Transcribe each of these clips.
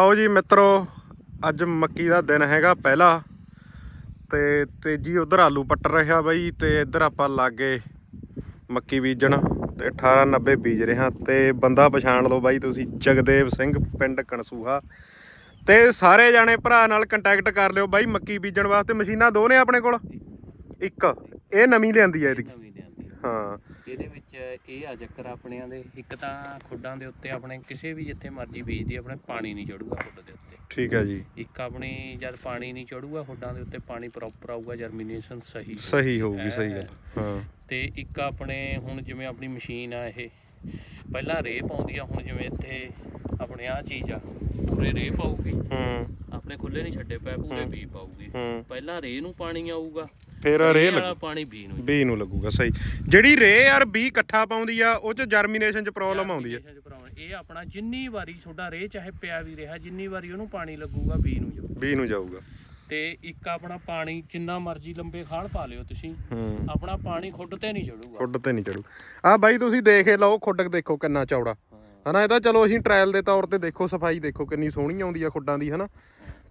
ਆਓ ਜੀ ਮਿੱਤਰੋ, ਅੱਜ ਮੱਕੀ ਦਾ ਦਿਨ ਹੈਗਾ ਪਹਿਲਾ। ਤੇ ਤੇਜੀ ਉਧਰ ਆਲੂ ਪੱਟ ਰਿਹਾ ਬਾਈ, ਤੇ ਇੱਧਰ ਆਪਾਂ ਲਾਗੇ ਮੱਕੀ ਬੀਜਣ, ਤੇ 1890 ਬੀਜ ਰਿਹਾ ਹਾਂ। ਤੇ ਬੰਦਾ ਪਛਾਣ ਲਓ ਬਾਈ ਤੁਸੀਂ, ਜਗਦੇਵ ਸਿੰਘ, ਪਿੰਡ ਕਣਸੂਹਾ। ਤੇ ਸਾਰੇ ਜਾਣੇ ਭਰਾ ਨਾਲ ਕੰਟੈਕਟ ਕਰ ਲਿਓ ਬਾਈ ਮੱਕੀ ਬੀਜਣ ਵਾਸਤੇ। ਮਸ਼ੀਨਾਂ ਦੋ ਨੇ ਆਪਣੇ ਕੋਲ? ਇੱਕ। ਇਹ ਨਵੀਂ ਲਿਆਂਦੀ ਹੈ ਇਹਦੀ। ਹਾਂ। ਇਹਦੇ ਵਿੱਚ ਇਹ ਆ ਚੱਕਰ ਆਪਣਿਆਂ ਦੇ ਇੱਕ ਤਾਂ ਖੁੱਡਾਂ ਦੇ ਉੱਤੇ ਆਪਣੇ ਕਿਸੇ ਵੀ ਜਿੱਥੇ ਮਰਜ਼ੀ ਬੀਜਦੀ ਆਪਣੇ ਪਾਣੀ ਨਹੀਂ ਚੜੂਗਾ ਖੁੱਡ ਦੇ ਉੱਤੇ। ਠੀਕ ਹੈ ਜੀ। ਇੱਕ ਆਪਣੀ ਜਦ ਪਾਣੀ ਨਹੀਂ ਚੜੂਗਾ ਖੁੱਡਾਂ ਦੇ ਉੱਤੇ ਪਾਣੀ ਪ੍ਰੋਪਰ ਆਊਗਾ ਜਰਮੀਨੇਸ਼ਨ ਸਹੀ। ਸਹੀ ਹੋਊਗੀ ਸਹੀ ਗੱਲ ਹਾਂ। ਤੇ ਇੱਕ ਆਪਣੇ ਹੁਣ ਜਿਵੇਂ ਆਪਣੀ ਮਸ਼ੀਨ ਆ ਇਹ ਪਹਿਲਾਂ ਰੇ ਪਾਉਂਦੀ ਆ ਹੁਣ ਜਿਵੇਂ ਇੱਥੇ ਆਪਣੇ ਆ ਚੀਜ਼ ਆ ਪੂਰੇ ਰੇ ਪਾਊਗੀ। ਹੂੰ। ਆਪਣੇ ਖੁੱਲੇ ਨਹੀਂ ਛੱਡੇ ਪਏ ਪੂਰੇ ਬੀ ਪਾਊਗੀ। ਹੂੰ। ਪਹਿਲਾਂ ਰੇ ਨੂੰ ਪਾਣੀ ਆਊਗਾ ਫਿਰ ਰੇ ਰੇ ਲੱਗੂ। ਵਾਲਾ ਪਾਣੀ ਬੀ ਨੂੰ ਬੀ ਨੂੰ ਲੱਗੂਗਾ ਸਹੀ। ਜਿਹੜੀ ਰੇ ਯਾਰ ਬੀ ਇਕੱਠਾ ਪਾਉਂਦੀ ਆ ਉਹ ਚ ਜਰਮੀਨੇਸ਼ਨ ਚ ਪ੍ਰੋਬਲਮ ਆਉਂਦੀ problem- ਇਹ ਆਪਣਾ ਜਿੰਨੀ ਵਾਰੀ ਤੁਹਾਡਾ ਰੇ ਚਾਹੇ ਪਿਆ ਵੀ ਰਿਹਾ ਜਿੰਨੀ ਵਾਰੀ ਉਹਨੂੰ ਪਾਣੀ ਲੱਗੂਗਾ ਬੀ ਨੂੰ ਜਾਊ। ਬੀ ਨੂੰ ਜਾਊਗਾ। ਤੇ ਇੱਕ ਆਪਣਾ ਪਾਣੀ ਜਿੰਨਾ ਮਰਜ਼ੀ ਲੰਬੇ ਖਾਲ ਪਾ ਲਿਓ ਤੁਸੀਂ ਹੂੰ। ਆਪਣਾ ਪਾਣੀ ਖੁੱਡ ਤੇ ਨਹੀਂ ਚੜੂਗਾ। ਖੁੱਡ ਤੇ ਨਹੀਂ ਚੜੂ। ਆ ਬਾਈ ਤੁਸੀਂ ਦੇਖ ਹੀ ਲਓ ਖੁੱਡ ਦੇਖੋ ਕਿੰਨਾ ਚੌੜਾ। ਹਨਾ ਇਹਦਾ ਚਲੋ ਅਸੀਂ ਟ੍ਰਾਇਲ ਦੇ ਤੌਰ ਤੇ ਦੇਖੋ ਸਫ਼ਾਈ ਦੇਖੋ ਕਿੰਨੀ ਸੋਹਣੀ ਆਉਂਦੀ ਆ ਖੁੱਡਾਂ ਦੀ ਹਨਾ।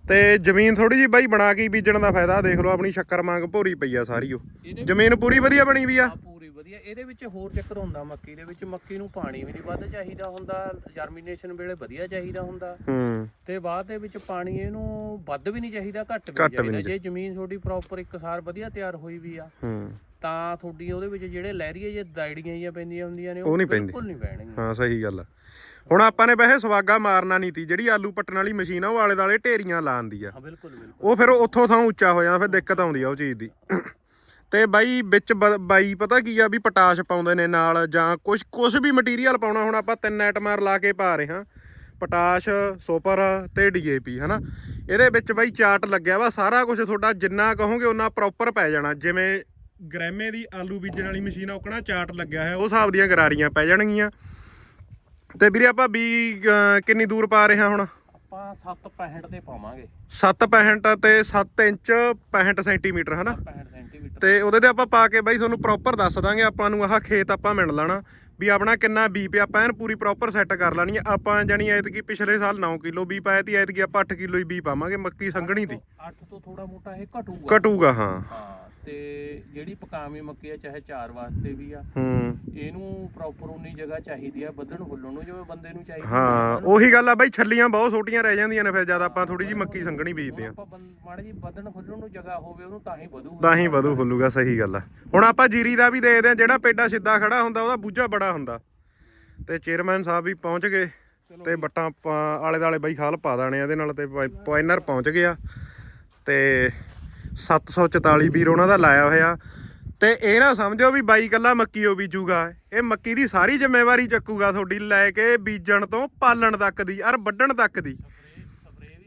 ਤੇ ਜ਼ਮੀਨ ਥੋੜੀ ਜੀ ਬਾਈ ਬਣਾ ਕੇ ਹੀ ਬੀਜਣ ਦਾ ਫਾਇਦਾ ਦੇਖ ਲਓ ਆਪਣੀ ਸ਼ੱਕਰ ਮੰਗ ਭੋਰੀ ਪਈ ਆ ਸਾਰੀ ਉਹ। ਜ਼ਮੀਨ ਪੂਰੀ ਵਧੀਆ ਬਣੀ ਵੀ ਆ। ਪੂਰੀ ਵਧੀਆ। ਇਹਦੇ ਵਿੱਚ ਹੋਰ ਚੱਕਰ ਹੁੰਦਾ ਮੱਕੀ ਦੇ ਵਿੱਚ। ਮੱਕੀ ਨੂੰ ਪਾਣੀ ਵੀ ਨਹੀਂ ਵੱਧ ਚਾਹੀਦਾ ਹੁੰਦਾ ਜਰਮੀਨੇਸ਼ਨ ਵੇਲੇ ਵਧੀਆ ਚਾਹੀਦਾ ਹੁੰਦਾ। ਹੂੰ। ਤੇ ਬਾਅਦ ਦੇ ਵਿੱਚ ਪਾਣੀ ਇਹਨੂੰ ਵੱਧ ਵੀ ਨਹੀਂ ਚਾਹੀਦਾ ਘੱਟ ਵੀ ਚਾਹੀਦਾ। ਜੇ ਜ਼ਮੀਨ ਤੁਹਾਡੀ ਪ੍ਰੋਪਰ ਇੱਕ ਸਾਰ ਵਧੀਆ ਤਿਆਰ ਹੋਈ ਵੀ ਆ ਹੂੰ। ਤਾਂ ਤੁਹਾਡੀ ਉਹਦੇ ਵਿੱਚ ਜਿਹੜੇ ਲਹਿਰੀਏ ਜੇ ਦਾਈੜੀਆਂ ਜਿਹੀਆਂ ਪੈਂਦੀਆਂ ਹੁੰਦੀਆਂ ਨੇ ਉਹ। ਬਿਲਕੁਲ ਨਹੀਂ ਪੈਣਗੀਆਂ। ਹਾਂ ਸਹੀ ਗੱਲ ਆ। ਹੁਣ ਆਪਾਂ ਨੇ ਵੈਸੇ ਸਵਾਗਾ ਮਾਰਨਾ ਨਹੀਂ ਤੀ ਜਿਹੜੀ ਆਲੂ ਪੱਟਣ ਵਾਲੀ ਮਸ਼ੀਨ ਆ ਉਹ ਆਲੇ ਦਾਲੇ ਢੇਰੀਆਂ ਲਾਉਂਦੀ ਆ। ਹਾਂ ਬਿਲਕੁਲ ਬਿਲਕੁਲ। ਉਹ ਫਿਰ ਉੱਥੋਂ ਥਾਂ ਉੱਚਾ ਹੋ ਜਾਂਦਾ ਫਿਰ ਦਿੱਕਤ ਆਉਂਦੀ ਆ ਉਹ ਚੀਜ਼ ਦੀ। ਤੇ ਬਾਈ ਵਿੱਚ ਬ- ਬਾਈ ਪਤਾ ਕੀ ਆ ਵੀ ਪਟਾਸ਼ ਪਾਉਂਦੇ ਨੇ ਨਾਲ ਜਾਂ ਕੁਝ ਕੁਝ ਵੀ ਮਟੀਰੀਅਲ ਪਾਉਣਾ ਹੁਣ ਆਪਾਂ ਤਿੰਨ ਆਈਟਮਾਂ ਲਾ ਕੇ ਪਾ ਰਹੇ ਹਾਂ। ਪਟਾਸ਼ ਸੁਪਰ ਤੇ ਡੀਏਪੀ ਹਨਾ? ਇਹਦੇ ਵਿੱਚ ਬਾਈ ਚਾਰਟ ਲੱਗਿਆ ਵਾ ਸਾਰਾ ਕੁਝ ਤੁਹਾਡਾ ਜਿੰਨਾ ਕਹੋਗੇ ਉਹਨਾਂ ਪ੍ਰੋਪਰ ਪੈ ਜਾਣਾ। ਜਿਵੇਂ ਗ੍ਰੈਮੇ ਦੀ ਆਲੂ ਬੀਜਣ ਵਾਲੀ ਮਸ਼ੀਨ ਆ ਉਹ ਕਹਣਾ ਚਾਰਟ ਲੱਗਿਆ ਹੈ ਉਹ ਹਿਸਾਬ ਦੀਆਂ ਗਰਾਰੀਆਂ ਪੈ ਜਾਣਗੀਆਂ। ਤੇ ਵੀਰੇ ਆਪਾਂ ਬੀ ਕਿੰਨੀ ਦੂਰ ਪਾ ਰਹੇ ਹਾਂ ਹੁਣ? ਆਪਾਂ 765 ਤੇ ਪਾਵਾਂਗੇ। 765 ਤੇ 7 ਇੰਚ 65 ਸੈਂਟੀਮੀਟਰ ਹਨਾ? 65 ਸੈਂਟੀਮੀਟਰ। ਤੇ ਉਹਦੇ ਤੇ ਆਪਾਂ ਪਾ ਕੇ ਬਾਈ ਤੁਹਾਨੂੰ ਪ੍ਰੋਪਰ ਦੱਸ ਦਾਂਗੇ ਆਪਾਂ ਨੂੰ ਆਹ ਖੇਤ ਆਪਾਂ ਮਿਣ ਲੈਣਾ। ਵੀ ਆਪਣਾ ਕਿੰਨਾ ਬੀ ਪਿਆ ਆਪਾਂ ਐਨ ਪੂਰੀ ਪ੍ਰੋਪਰ ਸੈੱਟ ਕਰ ਲੈਣੀ ਆ। ਆਪਾਂ ਜਾਨੀ ਐਤਕੀ ਪਿਛਲੇ ਸਾਲ 9 ਕਿਲੋ ਬੀ ਪਾਇਆ ਤੀ ਐਤਕੀ ਆਪਾਂ 8 ਕਿਲੋ ਹੀ ਬੀ ਪਾਵਾਂਗੇ ਮੱਕੀ ਸੰਘਣੀ ਦੀ। 8 ਤੋਂ ਥੋੜਾ ਮੋਟਾ ਇਹ ਘਟੂਗਾ। ਘਟੂਗਾ ਹਾਂ। ਤੇ ਜਿਹੜੀ ਪਕਾਵੀਂ ਮੱਕੀ ਆ ਚਾਹੇ ਚਾਰ ਵਾਸਤੇ ਵੀ ਆ ਹੂੰ। ਇਹਨੂੰ ਪ੍ਰੋਪਰ ਉਨੀ ਜਗ੍ਹਾ ਚਾਹੀਦੀ ਆ ਵਧਣ ਹੁੱਲਣ ਨੂੰ ਜਿਵੇਂ ਬੰਦੇ ਨੂੰ ਚਾਹੀਦੀ ਆ। ਹਾਂ ਉਹੀ ਗੱਲ ਆ ਬਾਈ ਛੱਲੀਆਂ ਬਹੁਤ ਛੋਟੀਆਂ ਰਹਿ ਜਾਂਦੀਆਂ ਨੇ ਫਿਰ ਜਦ ਆਪਾਂ ਥੋੜੀ ਜੀ ਮੱਕੀ ਸੰਘਣੀ ਬੀਜਦੇ ਆ। ਆਪਾਂ ਬੰ- ਮਾੜੀ ਜੀ ਵਧਣ ਹੁੱਲਣ ਨੂੰ ਜਗ੍ਹਾ ਹੋਵੇ ਉਹਨੂੰ ਤਾਂ ਹੀ ਵਧੂਗਾ ਤਾਂ ਹੀ ਵਧੂ ਫੁੱਲੂਗਾ ਸਹੀ ਗੱਲ ਆ। ਹੁਣ ਆਪਾਂ ਜੀਰੀ ਦਾ ਵੀ ਦੇਖਦੇ ਆ ਜਿਹੜਾ ਪੇਡਾ ਸਿੱਧਾ ਖੜਾ ਹੁੰਦਾ ਉਹਦਾ ਬੂਝਾ ਬੜਾ ਹੁੰਦਾ। ਤੇ ਚੇਅਰਮੈਨ ਸਾਹਿਬ ਵੀ ਪਹੁੰਚ ਗਏ ਤੇ ਬੱਟਾਂ ਆਪਾਂ ਆਲੇ ਦਾਲੇ ਬਾਈ ਖਾਲ ਪਾ ਦਾਣੇ ਆ ਇਹਦੇ ਨਾਲ ਤੇ ਪੁਆਇਨਰ ਪਹੁੰਚ ਗਿਆ। ਤੇ 744 ਵੀਰ ਉਹਨਾਂ ਦਾ ਲਾਇਆ ਹੋਇਆ। ਤੇ ਇਹ ਨਾ ਸਮਝੋ ਵੀ ਬਾਈ ਕੱਲਾ ਮੱਕੀ ਉਹ ਬੀਜੂਗਾ। ਇਹ ਮੱਕੀ ਦੀ ਸਾਰੀ ਜ਼ਿੰਮੇਵਾਰੀ ਚੱਕੂਗਾ ਤੁਹਾਡੀ ਲੈ ਕੇ ਬੀਜਣ ਤੋਂ ਪਾਲਣ ਤੱਕ ਦੀ ਅਰ ਵੱਢਣ ਤੱਕ ਦੀ।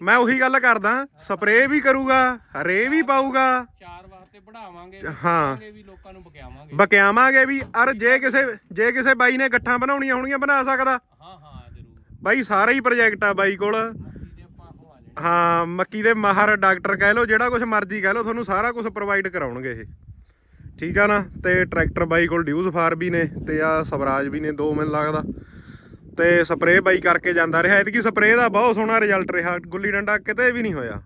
ਮੈਂ ਉਹੀ ਗੱਲ ਕਰਦਾ ਸਪਰੇਅ ਵੀ ਕਰੂਗਾ ਰੇ ਵੀ ਪਾਊਗਾ। ਚਾਰ ਹਾਂ। ਵਧਾਵਾਂਗੇ ਵੀ ਲੋਕਾਂ ਨੂੰ ਬਕਿਆਵਾਂਗੇ। ਬਕਿਆਵਾਂਗੇ ਵੀ ਅਰ ਜੇ ਕਿਸੇ ਜੇ ਕਿਸੇ ਬਾਈ ਨੇ ਗੱਠਾਂ ਬਣਾਉਣੀਆਂ ਹੋਣਗੀਆਂ ਬਣਾ ਸਕਦਾ। ਹਾਂ ਹਾਂ ਜ਼ਰੂਰ। ਬਾਈ ਸਾਰਾ ਹੀ ਪ੍ਰੋਜੈਕਟ ਆ ਬਾਈ ਕੋਲ। ਹੋ ਮੱਕੀ ਦੇ ਮਾਹਰ ਡਾਕਟਰ ਕਹਿ ਲਓ ਜਿਹੜਾ ਕੁਝ ਮਰਜ਼ੀ ਕਹਿ ਲਓ ਤੁਹਾਨੂੰ ਸਾਰਾ ਕੁਝ ਪ੍ਰੋਵਾਈਡ ਕਰਾਉਣਗੇ ਇਹ। ਠੀਕ ਆ ਨਾ? ਤੇ ਟਰੈਕਟਰ ਬਾਈ ਕੋਲ ਡਿਊਜ਼ ਫਾਰ ਵੀ ਨੇ ਤੇ ਆ ਸਵਰਾਜ ਵੀ ਨੇ ਦੋ ਮੈਨੂੰ ਲੱਗਦਾ। ਤੇ ਸਪਰੇਅ ਬਾਈ ਕਰਕੇ ਜਾਂਦਾ ਰਿਹਾ। ਐਤਕੀ ਸਪਰੇਅ ਦਾ ਬਹੁਤ ਸੋਹਣਾ ਰਿਜ਼ਲਟ ਰਿਹਾ। ਗੁੱਲੀ ਡੰਡਾ ਕਿਤੇ ਵੀ ਨਹੀਂ ਹੋਇਆ।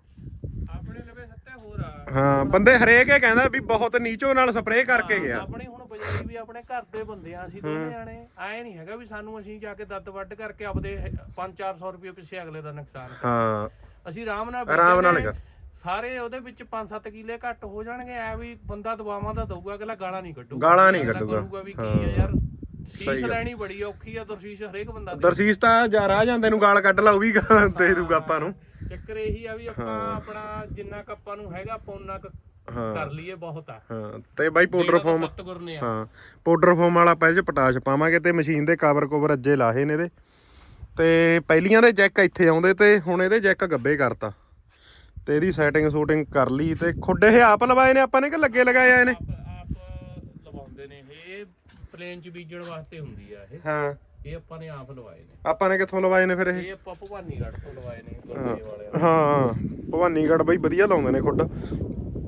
ਆਪਣੇ ਲਵੇ ਸੱਤੇ ਹੋਰ ਆ। ਹਾਂ ਬੰਦੇ ਹਰੇਕ ਇਹ ਕਹਿੰਦਾ ਵੀ ਬਹੁਤ ਨੀਚੋ ਨਾਲ ਸਪਰੇਅ ਕਰਕੇ ਗਿਆ। ਆਪਣੇ ਹੁਣ ਬਜਾਈ ਵੀ ਆਪਣੇ ਘਰ ਦੇ ਬੰਦੇ ਆ ਅਸੀਂ ਦੋਨੇ ਜਾਣੇ। ਐ ਨਹੀਂ ਹੈਗਾ ਵੀ ਸਾਨੂੰ ਅਸੀਂ ਜਾ ਕੇ ਦੱਦ ਵੱਢ ਕਰਕੇ ਆਪਦੇ 5-400 ਰੁਪਏ ਪਿੱਛੇ ਅਗਲੇ ਦਾ ਨੁਕਸਾਨ। ਹਾਂ। ਅਸੀਂ ਆਰਾਮ ਨਾਲ ਆਰਾਮ ਨਾਲ ਬੀਜਾਂਗੇ। ਕਰ। ਸਾਰੇ ਉਹਦੇ ਵਿੱਚ 5-7 ਕਿੱਲੇ ਘੱਟ ਹੋ ਜਾਣਗੇ ਐ ਵੀ ਬੰਦਾ ਦਵਾਵਾਂ ਦਾ ਦਊਗਾ ਅਗਲਾ ਗਾਲਾਂ ਨਹੀਂ ਕੱਢੂਗਾ। ਗਾਲਾਂ ਨਹੀਂ ਅਗਲਾ ਕੱਢੂਗਾ। ਵੀ ਕੀ ਆ ਯਾਰ ਸੀਸ। ਲੈਣੀ ਬੜੀ ਔਖੀ ਆ ਦਰਸ਼ੀਸ਼ ਹਰੇਕ ਬੰਦਾ ਦੇ। ਦਰਸ਼ੀਸ਼ ਤਾਂ ਜਾ ਰਾਹ ਜਾਂਦੇ ਨੂੰ ਗਾਲ ਕੱਢ ਲਾ ਉਹ ਵੀ ਦੇ ਦੂਗਾ ਆਪਾਂ ਨੂੰ। ਚੱਕਰ ਇਹੀ ਆ ਵੀ ਆਪਾਂ ਆਪਣਾ ਜਿੰਨਾ ਕੁ ਆਪਾਂ ਨੂੰ ਹੈਗਾ ਕੁ ਹਾਂ। ਕਰ ਲਈਏ ਬਹੁਤ ਆ। ਹਾਂ ਤੇ ਬਾਈ ਪਾਊਡਰ ਫਾਰਮ ਸਤਗੁਰ ਨੇ ਆ। ਹਾਂ। ਪਾਊਡਰ ਫਾਰਮ ਵਾਲਾ ਪਹਿਲੇ ਚ ਪਟਾਸ਼ ਪਾਵਾਂਗੇ ਤੇ ਮਸ਼ੀਨ ਦੇ ਕਵਰ ਕਵਰ ਅੱਜੇ ਲਾਹੇ ਨੇ ਇਹਦੇ। ਤੇ ਪਹਿਲੀਆਂ ਦੇ ਜੈਕ ਇੱਥੇ ਆਉਂਦੇ ਤੇ ਹੁਣ ਇਹਦੇ ਜੈਕ ਗੱਬੇ ਕਰਤਾ। ਤੇ ਇਹਦੀ ਸੈਟਿੰਗ ਸ਼ੂਟਿੰਗ ਕਰ ਲਈ ਤੇ ਖੁੱਡੇ ਇਹ ਆਪ ਲਵਾਏ ਨੇ ਆਪਾਂ ਨੇ ਕਿ ਲੱਗੇ ਲਗਾਏ ਆਏ ਨੇ? ਆਪ ਲਵਾਉਂਦੇ ਨੇ ਇਹ ਪਲੇਨ ਚ ਬੀਜਣ ਵਾਸਤੇ ਹੁੰਦੀ ਆ ਇਹ। ਹਾਂ। ਇਹ ਆਪਾਂ ਨੇ ਆਪ ਲਵਾਏ ਨੇ। ਆਪਾਂ ਨੇ ਕਿੱਥੋਂ ਲਵਾਏ ਨੇ ਫਿਰ ਇਹ? ਇਹ ਆਪਾਂ ਭਵਾਨੀਗੜ੍ਹ ਤੋਂ ਲਵਾਏ ਨੇ ਗੁਰਦੇ ਵਾਲੇ ਹਾਂ ਭਵਾਨੀਗੜ੍ਹ ਬਈ ਵਧੀਆ ਲਾਉਂਦੇ ਨੇ ਖੁੱਡ।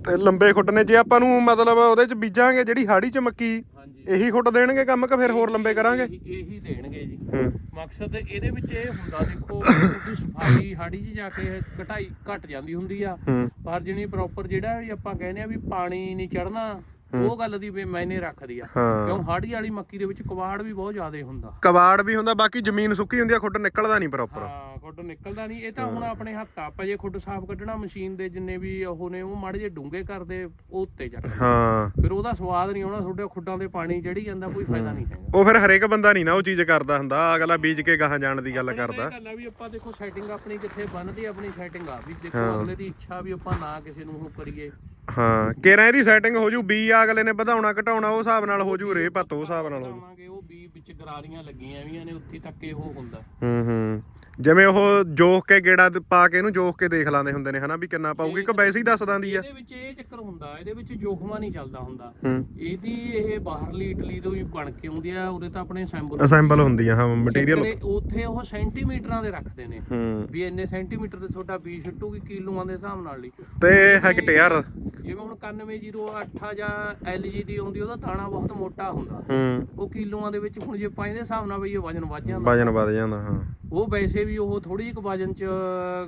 ਤੇ ਲੰਬੇ ਖੁੱਡ ਨੇ ਜੇ ਆਪਾਂ ਨੂੰ ਮਤਲਬ ਉਹਦੇ ਚ ਬੀਜਾਂਗੇ ਜਿਹੜੀ ਹਾੜੀ ਚ ਮੱਕੀ ਇਹੀ ਖੁੱਟ ਦੇਣਗੇ ਕੰਮ ਕਿ ਫਿਰ ਹੋਰ ਲੰਬੇ ਕਰਾਂਗੇ? ਇਹੀ ਦੇਣਗੇ ਜੀ। ਹੂੰ। ਮਕਸਦ ਇਹਦੇ ਵਿੱਚ ਇਹ ਹੁੰਦਾ ਦੇਖੋ ਉਹਦੀ ਸਫ਼ਾਈ ਹਾੜੀ 'ਚ ਜਾ ਕੇ ਘਟਾਈ ਘਟ ਜਾਂਦੀ ਹੁੰਦੀ ਆ। ਪਰ ਜਿਹਨੀ ਪ੍ਰੋਪਰ ਜਿਹੜਾ ਵੀ ਆਪਾਂ ਕਹਿੰਦੇ ਆ ਵੀ ਪਾਣੀ ਨਹੀਂ ਚੜਨਾ ਉਹ ਗੱਲ ਦੀ ਵੀ ਮੈਨੇ ਰੱਖਦੀ ਆ। ਕਿਉਂ? ਹਾੜੀ ਵਾਲੀ ਮੱਕੀ ਦੇ ਵਿੱਚ ਕਵਾੜ ਵੀ ਬਹੁਤ ਜ਼ਿਆਦਾ ਹੁੰਦਾ। ਕਬਾੜ ਵੀ ਹੁੰਦਾ ਬਾਕੀ ਜ਼ਮੀਨ ਸੁੱਕੀ ਹੁੰਦੀ ਆ ਖੁੱਡ ਨਿਕਲਦਾ ਨਹੀਂ ਪ੍ਰੋਪਰ ਖੁੱਡ ਨਿਕਲਦਾ ਨਹੀਂ। ਇਹ ਤਾਂ ਹੁਣ ਆਪਣੇ ਹੱਥ ਆ ਆਪਾਂ ਜੇ ਖੁੱਡ ਸਾਫ਼ ਕੱਢਣਾ ਮਸ਼ੀਨ ਦੇ ਜਿੰਨੇ ਵੀ ਉਹ ਨੇ ਉਹ ਮਾੜੇ ਜੇ ਡੂੰਘੇ ਕਰਦੇ ਉਹ ਉੱਤੇ ਚੱਕ ਹਾਂ। ਫਿਰ ਉਹਦਾ ਸਵਾਦ ਨਹੀਂ ਆਉਣਾ ਤੁਹਾਡੇ ਖੁੱਡਾਂ ਦੇ ਪਾਣੀ ਚੜੀ ਜਾਂਦਾ ਕੋਈ ਫਾਇਦਾ ਨਹੀਂ ਹੈਗਾ। ਉਹ ਫਿਰ ਹਰੇਕ ਬੰਦਾ ਨਹੀਂ ਨਾ ਉਹ ਚੀਜ਼ ਕਰਦਾ ਹੁੰਦਾ ਅਗਲਾ ਬੀਜ ਕੇ ਗਾਹਾਂ ਜਾਣ ਦੀ ਗੱਲ ਕਰਦਾ। ਗੱਲ ਆ ਵੀ ਆਪਾਂ ਦੇਖੋ ਸੈਟਿੰਗ ਆਪਣੀ ਕਿੱਥੇ ਬਣਦੀ ਆ, ਆਪਣੀ ਸੈਟਿੰਗ ਆ। ਵੀ ਦੇਖੋ ਅਗਲੇ ਦੀ ਇੱਛਾ ਵੀ ਆਪਾਂ ਨਾ ਕਿਸੇ ਨੂੰ ਉਹ ਕਰੀਏ। ਹਾਂ ਕੇਰਾਂ ਇਹਦੀ ਸੈਟਿੰਗ ਹੋ ਜੂ ਬੀ ਆ ਅਗਲੇ ਨੇ ਵਧਾਉਣਾ ਘਟਾਉਣਾ ਉਹ ਹਿਸਾਬ ਨਾਲ ਹੋ ਜੂ ਰੇ ਪੱਤ ਉਹ ਹਿਸਾਬ ਨਾਲ ਹੋ ਜੂ। ਉਹ ਵੀ ਵਿੱਚ ਗਰਾਰੀਆਂ ਲੱਗੀਆਂ ਵੀਆਂ ਨੇ ਉੱਥੇ ਤੱਕ ਇਹ ਹੁੰਦਾ। ਹੂੰ ਹੂੰ। ਜਿਵੇਂ ਉਹ ਜੋਖ ਕੇ ਗੇੜਾ ਦ- ਪਾ ਕੇ ਇਹਨੂੰ ਜੋਖ ਕੇ ਦੇਖ ਲਾਂਦੇ ਹੁੰਦੇ ਨੇ ਹਨਾ ਵੀ ਕਿੰਨਾ ਪਾਊਗੀ ਕਿ ਵੈਸੇ ਹੀ ਦੱਸ ਦਿੰਦੀ ਆ। ਇਹਦੇ ਵਿੱਚ ਇਹ ਚੱਕਰ ਹੁੰਦਾ ਇਹਦੇ ਵਿੱਚ ਜੋਖਮਾ ਨਹੀਂ ਚੱਲਦਾ ਹੁੰਦਾ। ਹੂੰ। ਇਹਦੀ ਇਹ ਬਾਹਰਲੀ ਇਟਲੀ ਤੋਂ ਹੀ ਬਣ ਕੇ ਆਉਂਦੀ ਆ ਉਹਦੇ ਤਾਂ ਆਪਣੇ ਸੈਂਪਲ ਅਸੈਂਬਲ ਹੁੰਦੀ ਆ ਹਾਂ ਮਟੀਰੀਅਲ ਉੱਥੇ ਉਹ ਸੈਂਟੀਮੀਟਰਾਂ ਦੇ ਰੱਖਦੇ ਨੇ। ਹੂੰ। ਵੀ ਇੰਨੇ ਸੈਂਟੀਮੀਟਰ ਤੇ ਤੁਹਾਡਾ ਬੀਜ ਛੱਟੂਗੀ ਕਿਲੋਆਂ ਦੇ ਹਿਸਾਬ ਨਾਲ ਲਈ ਤੇ ਹੈਕਟੇਅਰ ਜਿਵੇਂ ਹੁਣ 9108 ਜਾਂ LG ਦੀ ਆਉਂਦੀ ਉਹਦਾ ਦਾਣਾ ਬਹੁਤ ਮੋਟਾ ਹੁੰਦਾ। ਹੂੰ। ਉਹ ਕਿਲੋਆਂ ਦੇ ਵਿੱਚ ਹੁਣ ਜੇ ਪਾਈ ਦੇ ਹਿਸਾਬ ਨਾਲ ਵੀ ਇਹ ਵਜਨ ਵੱਧ ਜਾਂਦਾ। ਵਜਨ ਵੱਧ ਜਾਂਦਾ ਹਾਂ। ਉਹ ਵੈਸੇ ਵੀ ਉਹ ਥੋੜੀ ਜਿਹੀ ਵਜਨ ਚ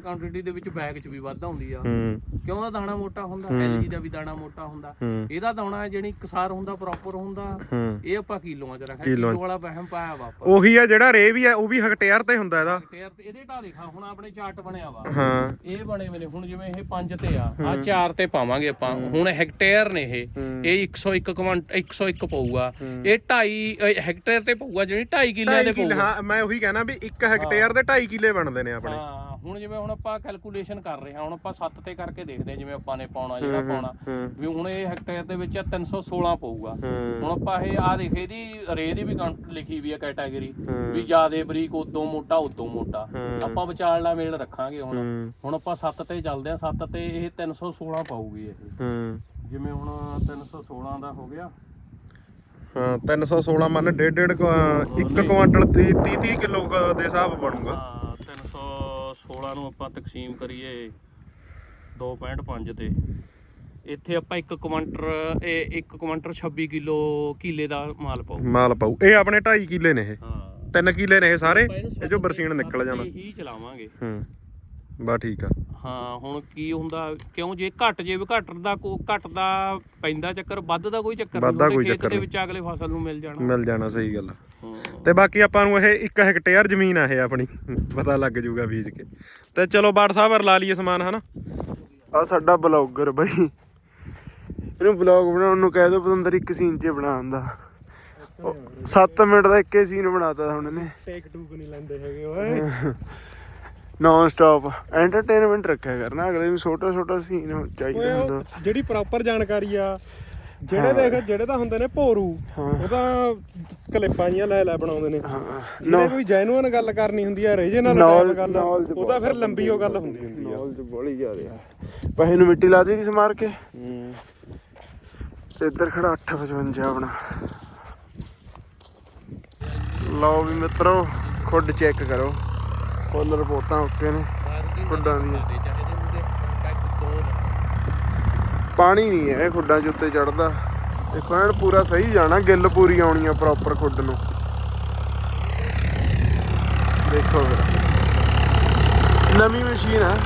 ਕੁਆਂਟੀਟੀ ਦੇ ਵਿੱਚ ਬੈਗ ਚ ਵੀ ਵੱਧ ਆਉਂਦੀ ਆ। ਕਿਉਂ ਉਹਦਾ ਦਾਣਾ ਮੋਟਾ ਹੁੰਦਾ? LG ਦਾ ਵੀ ਦਾਣਾ ਮੋਟਾ ਹੁੰਦਾ। ਇਹਦਾ ਦਾਣਾ ਜਿਹੜੀ ਕਸਾਰ ਹੁੰਦਾ ਪ੍ਰੋਪਰ ਹੁੰਦਾ ਇਹ ਆਪਾਂ ਕਿਲੋਆਂ ਚ ਰੱਖਿਆ। ਕਿਲੋ ਵਾਲਾ ਵਹਿਮ ਪਾਇਆ ਵਾਪਸ। ਉਹੀ ਆ ਜਿਹੜਾ ਰੇ ਵੀ ਆ ਉਹ ਵੀ ਹੈਕਟੇਅਰ ਤੇ ਹੁੰਦਾ ਇਹਦਾ। ਟੇਰ ਤੇ ਇਹਦੇ ਢਾ ਦੇਖਾ ਹੁਣ ਆਪਣੇ ਚਾਰਟ ਬਣਿਆ ਵਾ। ਹਾਂ। ਇਹ ਬਣੇ ਨੇ ਹੁਣ ਜਿਵੇਂ ਇਹ 5 ਤੇ ਆ ਆ 4 ਤੇ ਪਾਵਾਂਗੇ ਆਪਾਂ। ਹੁਣ ਹੈਕਟੇਅਰ ਨੇ ਇਹ। ਇਹ 101 ਕੁਆਂਟ 101 ਪਊਗਾ। ਇਹ 2.5 ਹੈਕਟੇਅਰ ਤੇ ਪਊਗਾ ਜਿਹੜੀ 2.5 ਕਿੱਲਿਆਂ ਦੇ ਕਿੱਲੇ ਪਊਗਾ। ਹਾਂ ਮੈਂ ਉਹੀ ਕਹਿਣਾ ਵੀ 1 ਹੈਕਟੇਅਰ ਦੇ 2.5 ਕਿੱਲੇ ਬਣਦੇ ਨੇ ਆਪਣੇ। ਹਾਂ ਹੁਣ ਜਿਵੇਂ ਹੁਣ ਆਪਾਂ ਕੈਲਕੂਲੇਸ਼ਨ ਕਰ ਰਹੇ ਹਾਂ ਹੁਣ ਆਪਾਂ 7 ਤੇ ਕਰਕੇ ਦੇਖਦੇ ਹਾਂ ਜਿਵੇਂ ਆਪਾਂ ਨੇ ਪਾਉਣਾ ਜਿਹੜਾ ਪਾਉਣਾ। ਹੂੰ। ਵੀ ਹੁਣ ਇਹ ਹੈਕਟੇਅਰ ਦੇ ਵਿੱਚ 316 ਪਊਗਾ। ਹੂੰ। ਹੁਣ ਆਪਾਂ ਇਹ ਆ ਦੇਖ ਇਹਦੀ ਰੇ ਦੀ ਵੀ ਲਿਖੀ ਵੀ ਆ ਕੈਟਾਗਰੀ ਹੂੰ। ਵੀ ਜਿਆਦੇ ਬਰੀਕ ਉਦੋਂ ਮੋਟਾ ਉਦੋਂ ਮੋਟਾ। ਹੂੰ। ਆਪਾਂ ਵਿਚਾਲਣਾ ਮੇਲ ਰੱਖਾਂਗੇ ਹੁਣ। ਹੂੰ। ਹੁਣ ਆਪਾਂ 7 ਤੇ ਚੱਲਦੇ ਆ 7 ਤੇ ਇਹ 316 ਪਾਊਗੀ ਇਹ। ਹੂੰ। ਜਿਵੇਂ ਹੁਣ 316 ਦਾ ਹੋ ਗਿਆ। ਹਾਂ 316 ਮੰਨ ਡੇਢ ਡੇਢ ਇੱਕ ਕੁਆਂਟਲ 30 30 ਕਿਲੋ ਦੇ ਹਿਸਾਬ ਬਣੂਗਾ। ਹਾਂ 316 ਨੂੰ ਆਪਾਂ ਤਕਸੀਮ ਕਰੀਏ 2.5 ਤੇ। ਇੱਥੇ ਆਪਾਂ 1 ਕੁਆਂਟਰ ਇਹ 1 ਕੁਆਂਟਰ 26 ਕਿਲੋ ਕੀਲੇ ਦਾ ਮਾਲ ਪਾਉ ਮਾਲ ਪਾਉ ਇਹ ਆਪਣੇ 2.5 ਕਿੱਲੇ ਨੇ ਇਹ। ਹਾਂ। 3 ਕਿੱਲੇ ਨੇ ਇਹ ਸਾਰੇ। ਇਹ ਜੋ ਬਰਸੀਨ ਨਿਕਲ ਜਾਂਦਾ ਹੀ ਚਲਾਵਾਂਗੇ। ਹੂੰ। ਬਾ ਠੀਕ ਆ। ਹਾਂ ਹੁਣ ਕੀ ਹੁੰਦਾ ਕਿਉਂ ਜੇ ਘਟ ਜੇ ਵੀ ਘਟ ਦਾ ਕੋ ਘਟ ਦਾ ਪੈਂਦਾ ਚੱਕਰ ਵੱਧ ਦਾ ਕੋਈ ਚੱਕਰ ਵੱਧ ਦਾ ਕੋਈ ਖੇਤ ਚੱਕਰ ਦੇ। ਵਿੱਚ ਅਗਲੇ ਫਸਲ ਨੂੰ ਮਿਲ ਜਾਣਾ। ਮਿਲ ਜਾਣਾ ਸਹੀ ਗੱਲ। ਤੇ ਬਾਕੀ ਆਪਾਂ ਨੂੰ ਇਹ 1 ਹੈਕਟੇਅਰ ਜ਼ਮੀਨ ਆ ਇਹ ਆਪਣੀ ਪਤਾ ਲੱਗ ਜੂਗਾ ਬੀਜ ਕੇ। ਤੇ ਚਲੋ ਬਾਟ ਸਾਹਿਬ ਲਾ ਲਈਏ ਸਮਾਨ ਹਨਾ? ਆ ਸਾਡਾ ਬਲੌਗਰ ਬਈ। ਇਹਨੂੰ ਬਲੌਗ ਬਣਾਉਣ ਨੂੰ ਕਹਿ ਦੋ ਪਤੰਦਰ ਇੱਕ ਸੀਨ 'ਚ ਬਣਾਉਣ ਦਾ। 7 ਮਿੰਟ ਦਾ ਇੱਕੇ ਸੀਨ ਬਣਾਤਾ ਹੁਣ ਇਹਨੇ। ਟੇਕ ਟੂਕ ਨਹੀਂ ਲੈਂਦੇ ਹੈਗੇ ਓਏ। ਨਾਨ ਸਟਾਪ ਐਂਟਰਟੇਨਮੈਂਟ ਰੱਖਿਆ ਕਰਨਾ ਅਗਲੇ ਨੂੰ ਛੋਟਾ ਛੋਟਾ ਸੀਨ ਚਾਹੀਦਾ ਉਹ ਹੁੰਦਾ। ਜਿਹੜੀ ਪ੍ਰੋਪਰ ਜਾਣਕਾਰੀ ਆ ਜਿਹੜੇ ਦੇਖ ਜਿਹੜੇ ਤਾਂ ਹੁੰਦੇ ਨੇ ਭੋਰੂ ਉਹ ਤਾਂ ਕਲਿੱਪਾਂ ਜੀਆਂ ਲੈ ਲੈ ਬਣਾਉਂਦੇ ਨੇ। ਜਿਹੜੇ ਕੋਈ ਜੈਨੂਅਨ ਗੱਲ ਕਰਨੀ ਹੁੰਦੀ ਆ ਰੀਜਨਲ Knowledge- ਗੱਲ knowledge ਉਹਦਾ ਫਿਰ ਲੰਬੀ ਉਹ ਗੱਲ ਹੁੰਦੀ ਹੁੰਦੀ ਆ। ਨੌਲੇਜ ਬੜੀ ਜ਼ਿਆਦਾ ਪੈਸੇ ਨੂੰ ਮਿੱਟੀ ਲਾ ਦਿੱਤੀ ਸਮਾਰ ਕੇ। ਤੇ ਇੱਧਰ ਖੜਾ 855 ਆਪਣਾ। ਲਓ ਵੀ ਮਿੱਤਰੋ ਖੁੱਡ ਚੈੱਕ ਕਰੋ। ਫੁੱਲ ਰਿਪੋਰਟਾਂ ਓਕੇ ਨੇ, ਖੁੱਡਾਂ ਦੀਆਂ। ਪਾਣੀ ਨਹੀਂ ਹੈ ਖੁੱਡਾਂ 'ਚ ਉੱਤੇ ਚੜਦਾ ਦੇਖੋ, ਐਨ ਪੂਰਾ ਸਹੀ ਜਾਣਾ, ਗਿੱਲ ਪੂਰੀ ਆਉਣੀ ਆ ਪ੍ਰੋਪਰ ਖੁੱਡ ਨੂੰ। ਦੇਖੋ ਫਿਰ। ਨਵੀਂ ਮਸ਼ੀਨ ਆ।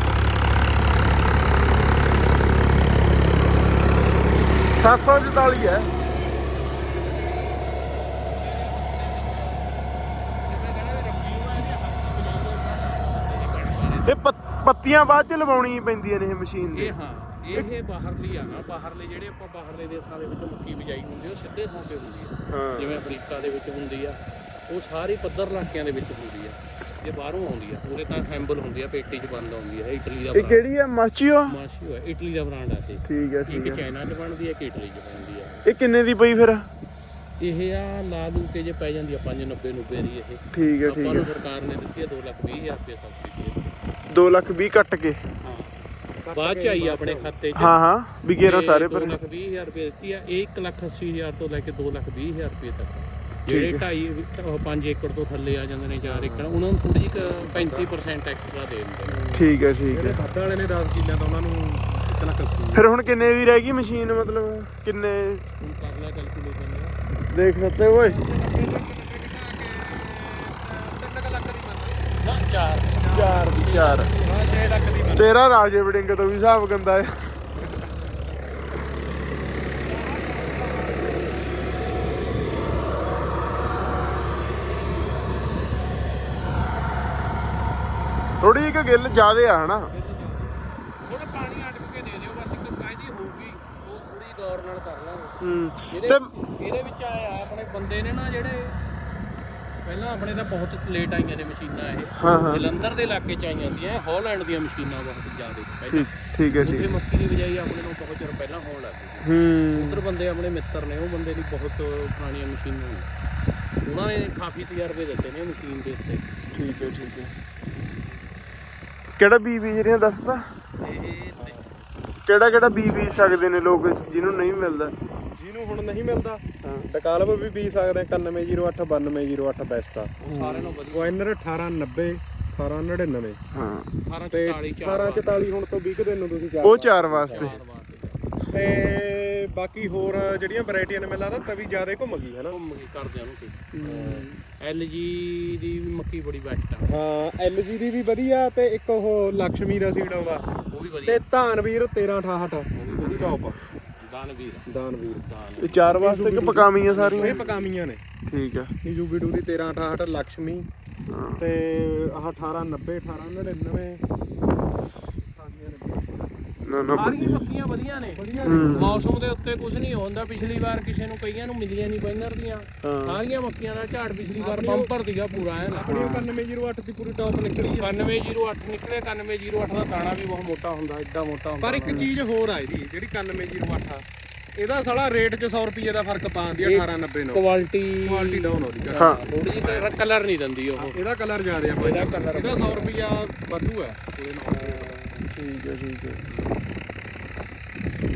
744 ਹੈ ਇਹ ਪੱਤ- ਪੱਤੀਆਂ ਬਾਅਦ ਚ ਲਵਾਉਣੀ ਪੈਂਦੀਆਂ ਨੇ ਇਹ ਮਸ਼ੀਨ ਦੇ। ਇਹ ਹਾਂ ਇਹ ਬਾਹਰਲੀ ਆ ਨਾ ਬਾਹਰਲੇ ਜਿਹੜੇ ਆਪਾਂ ਬਾਹਰਲੇ ਦੇਸ਼ਾਂ ਦੇ ਵਿੱਚ ਮੱਕੀ ਬਿਜਾਈ ਹੁੰਦੀ ਉਹ ਸਿੱਧੇ ਥਾਂ ਤੇ ਹੁੰਦੀ ਆ। ਹਾਂ। ਜਿਵੇਂ ਅਫਰੀਕਾ ਦੇ ਵਿੱਚ ਹੁੰਦੀ ਆ ਉਹ ਸਾਰੀ ਪੱਧਰ ਇਲਾਕਿਆਂ ਦੇ ਵਿੱਚ ਹੁੰਦੀ ਆ। ਇਹ ਬਾਹਰੋਂ ਆਉਂਦੀ ਆ ਉਹਦੇ ਤਾਂ ਹੈਂਬਲ ਹੁੰਦੀ ਆ ਪੇਟੀ 'ਚ ਬੰਦ ਆਉਂਦੀ ਆ ਇਟਲੀ ਦਾ ਇਹ ਬ੍ਰਾਂਡ ਕਿਹੜੀ ਹੈ ਮਾਚੀਓ ਮਾਸ਼ੀ ਹੋਇਆ ਇਟਲੀ ਦਾ ਬ੍ਰਾਂਡ ਆ ਇਹ। ਠੀਕ ਹੈ ਠੀਕ ਇੱਕ ਹੈ ਚਾਈਨਾ 'ਚ ਬਣਦੀ ਆ ਇੱਕ ਇਟਲੀ 'ਚ ਬਣਦੀ ਆ। ਇਹ ਕਿੰਨੇ ਦੀ ਪਈ ਫਿਰ? ਇਹ ਆ ਲਾ ਲੂ ਕੇ ਜੇ ਪੈ ਜਾਂਦੀ ਆ 590 90 ਦੀ ਇਹ। ਠੀਕ ਹੈ ਆਪਾਂ ਠੀਕ ਨੂੰ ਹੈ ਸਰਕਾਰ ਨੇ ਦਿੱਤੀ ਆ 2 ਲੱਖ 20 ਹਜ਼ਾਰ ਰੁਪਏ ਸਬਸਿਡੀ 2 ਲੱਖ 20 ਕੱਟ ਕੇ। ਬਾਅਦ ਚ ਆਈ ਆਪਣੇ ਖਾਤੇ ਚ। ਹਾਂ ਹਾਂ ਵੀ ਗੇਰਾ ਸਾਰੇ ਪਰ 2 ਲੱਖ 20000 ਰੁਪਏ ਦਿੱਤੀ ਆ ਇਹ 1 ਲੱਖ 80000 ਤੋਂ ਲੈ ਕੇ 2 ਲੱਖ 20000 ਰੁਪਏ ਤੱਕ। ਜਿਹੜੇ 2.5 ਏਕੜ ਤੋਂ ਥੱਲੇ ਆ ਜਾਂਦੇ ਨੇ 4 ਏਕੜ ਉਹਨਾਂ ਨੂੰ ਥੋੜੀ ਜਿਹੀ 35% ਐਕਸਟਰਾ ਦੇ ਦਿੰਦੇ ਨੇ। ਠੀਕ ਹੈ ਠੀਕ ਹੈ। ਖਾਤਾ ਵਾਲੇ ਨੇ 10 ਕਿੱਲਿਆਂ ਤਾਂ ਉਹਨਾਂ ਨੂੰ ਫਿਰ ਹੁਣ ਕਿੰਨੇ ਦੀ ਰਹਿ ਗਈ ਮਸ਼ੀਨ ਮਤਲਬ ਕਿੰਨੇ? ਦੇਖ ਸਕਦੇ ਓਏ। ਨਾ ਯਾਰ ਤੇਰਾ ਰਾਜੇ ਬਿਲਡਿੰਗ ਤੋਂ ਵੀ ਹਿਸਾਬ ਗੰਦਾ ਹੈ ਥੋੜੀ ਇੱਕ ਗਿੱਲ ਜ਼ਿਆਦਾ ਆ ਹਨਾ? ਪਾਣੀ ਅਟਕ ਕੇ ਦੇ ਦਿਓ ਤੇ ਇਹਦੇ ਵਿੱਚ ਆਇਆ ਆਪਣੇ ਬੰਦੇ ਨੇ ਨਾ ਜਿਹੜੇ ਪਹਿਲਾਂ ਆਪਣੇ ਤਾਂ ਬਹੁਤ ਲੇਟ ਆਈਆਂ ਨੇ ਮਸ਼ੀਨਾਂ ਇਹ। ਹਾਂ ਹਾਂ। ਜਲੰਧਰ ਦੇ ਇਲਾਕੇ ਚ ਆਈਆਂ ਦੀਆਂ ਹਾਲੈਂਡ ਦੀਆਂ ਮਸ਼ੀਨਾਂ ਬਹੁਤ ਜ਼ਿਆਦਾ ਪਹਿਲਾਂ। ਠੀਕ ਠੀਕ ਹੈ ਉੱਥੇ ਠੀਕ ਮੱਕੀ ਦੀ ਬਿਜਾਈ ਆਪਣੇ ਨੂੰ ਬਹੁਤ ਚਿਰ ਪਹਿਲਾਂ ਹੋਣ ਲੱਗ ਗਈ। ਹੂੰ। ਉਧਰ ਬੰਦੇ ਆਪਣੇ ਮਿੱਤਰ ਨੇ ਉਹ ਬੰਦੇ ਦੀ ਬਹੁਤ ਪੁਰਾਣੀਆਂ ਮਸ਼ੀਨਾਂ ਨੇ। ਉਹਨਾਂ ਨੇ ਕਾਫੀ ਤਜਰਬੇ ਦਿੱਤੇ ਨੇ ਮਸ਼ੀਨ ਦੇ ਉੱਤੇ। ਠੀਕ ਹੈ ਠੀਕ ਹੈ। ਕਿਹੜਾ ਬੀ ਬੀਜ ਰਹੇ ਆ ਦੱਸਦਾ ਇਹ ਕਿਹੜਾ ਕਿਹੜਾ ਬੀ ਬੀਜ ਸਕਦੇ ਨੇ ਲੋਕ ਜਿਹਨੂੰ ਨਹੀਂ ਮਿਲਦਾ? ਜਿਹਨੂੰ ਹੁਣ ਨਹੀਂ ਮਿਲਦਾ। ਹਾਂ। ਡਕਾਲਬ ਵੀ ਬੀਜ ਸਕਦੇ ਆ 9108 9208 ਬੈਸਟ ਆ। ਸਾਰਿਆਂ ਨੂੰ ਵਧੀਆ। ਵਾਈਨਰ 1890 1899 ਹਾਂ। 18 ਤੇ 44 1844 ਹੁਣ ਤੋਂ 20 ਕੁ ਦਿਨ ਨੂੰ ਤੁਸੀਂ ਚਾਰ ਉਹ ਚਾਰ ਵਾਸਤੇ। ਤੇ ਬਾਕੀ ਹੋਰ ਜਿਹੜੀਆਂ ਵੈਰਾਈਟੀਆਂ ਨੇ ਮੈਨੂੰ ਲੱਗਦਾ ਤਵੀ ਜ਼ਿਆਦਾ ਘੁੰਮ ਗਈ ਹੈ ਨਾ ਘੁੰਮ ਕੇ ਕਰਦੇ ਆ ਉਹਨੂੰ ਐਲਜੀ ਦੀ ਵੀ ਮੱਕੀ ਬੜੀ ਬੈਸਟ ਆ। ਹਾਂ LG ਦੀ ਵੀ ਵਧੀਆ ਤੇ ਇੱਕ ਉਹ ਲక్ష్ਮੀ ਦਾ ਸੀਡ ਆਉਂਦਾ। ਉਹ ਵੀ ਤੇ ਧਾਨਵੀਰ 1368 ਉਹ ਵੀ ਟੌਪ ਦਾਨਵੀਰ। ਦਾਨਵੀਰ। ਦਾਨ ਇਹ ਚਾਰ ਵਾਸਤੇ ਕਿ ਸਾਰੀਆਂ? ਇਹ ਪਕਾਮੀਆਂ ਨੇ। ਠੀਕ ਆ। ਯੂਬੀ ਡੂ ਦੀ 1368 ਲక్ష్ਮੀ ਹਾਂ। ਤੇ ਆਹ 1890 1899 ਨਾ ਨਾ ਸਾਰੀਆਂ ਮੱਕੀਆਂ ਵਧੀਆ ਨੇ। ਮੌਸਮ ਦੇ ਉੱਤੇ ਕੁਝ ਨਹੀਂ ਹੁੰਦਾ। ਪਿਛਲੀ ਵਾਰ ਕਿਸੇ ਨੂੰ ਕਈਆਂ ਨੂੰ ਮਿਲੀਆਂ ਨਹੀਂ ਬੈਨਰ ਦੀਆਂ। ਹਾਂ। ਸਾਰੀਆਂ ਮੱਕੀਆਂ ਦਾ ਝਾੜ ਪਿਛਲੀ ਵਾਰ ਬੰਪਰ ਦੀਗਾ ਪੂਰਾ ਐ ਆਪਣੀ ਉਹ 9108 ਦੀ ਪੂਰੀ ਟੌਪ ਨਿਕਲੀ ਆ। 9108 ਨਿਕਲੇ 9108 ਦਾ ਦਾਣਾ ਵੀ ਬਹੁਤ ਮੋਟਾ ਹੁੰਦਾ ਐਡਾ ਮੋਟਾ ਹੁੰਦਾ। ਪਰ ਇੱਕ ਚੀਜ਼ ਹੋਰ ਆ ਇਹਦੀ ਜਿਹੜੀ 9108 ਆ। ਇਹਦਾ ਸਾਲਾ ਰੇਟ 'ਚ 100 ਰੁਪਏ ਦਾ ਫ਼ਰਕ ਪਾਉਂਦੀ ਆ 1890 ਨਾਲ ਕੁਆਲਿਟੀ ਕੁਆਲਿਟੀ ਡਾਊਨ ਹੋ ਰਹੀ ਆ। ਹਾਂ। ਥੋੜੀ ਜਿਹੀ ਕਲਰ ਨਹੀਂ ਦਿੰਦੀ ਉਹ। ਇਹਦਾ ਕਲਰ ਜ਼ਿਆਦਾ ਆ ਇਹਦਾ ਕਲਰ ਇਹਦਾ 100 ਰੁਪਿਆ ਵਾਧੂ ਹੈ। ਇਹਦੇ ਨਾਲ ਠੀਕ ਹੈ ਠੀਕ ਹੈ।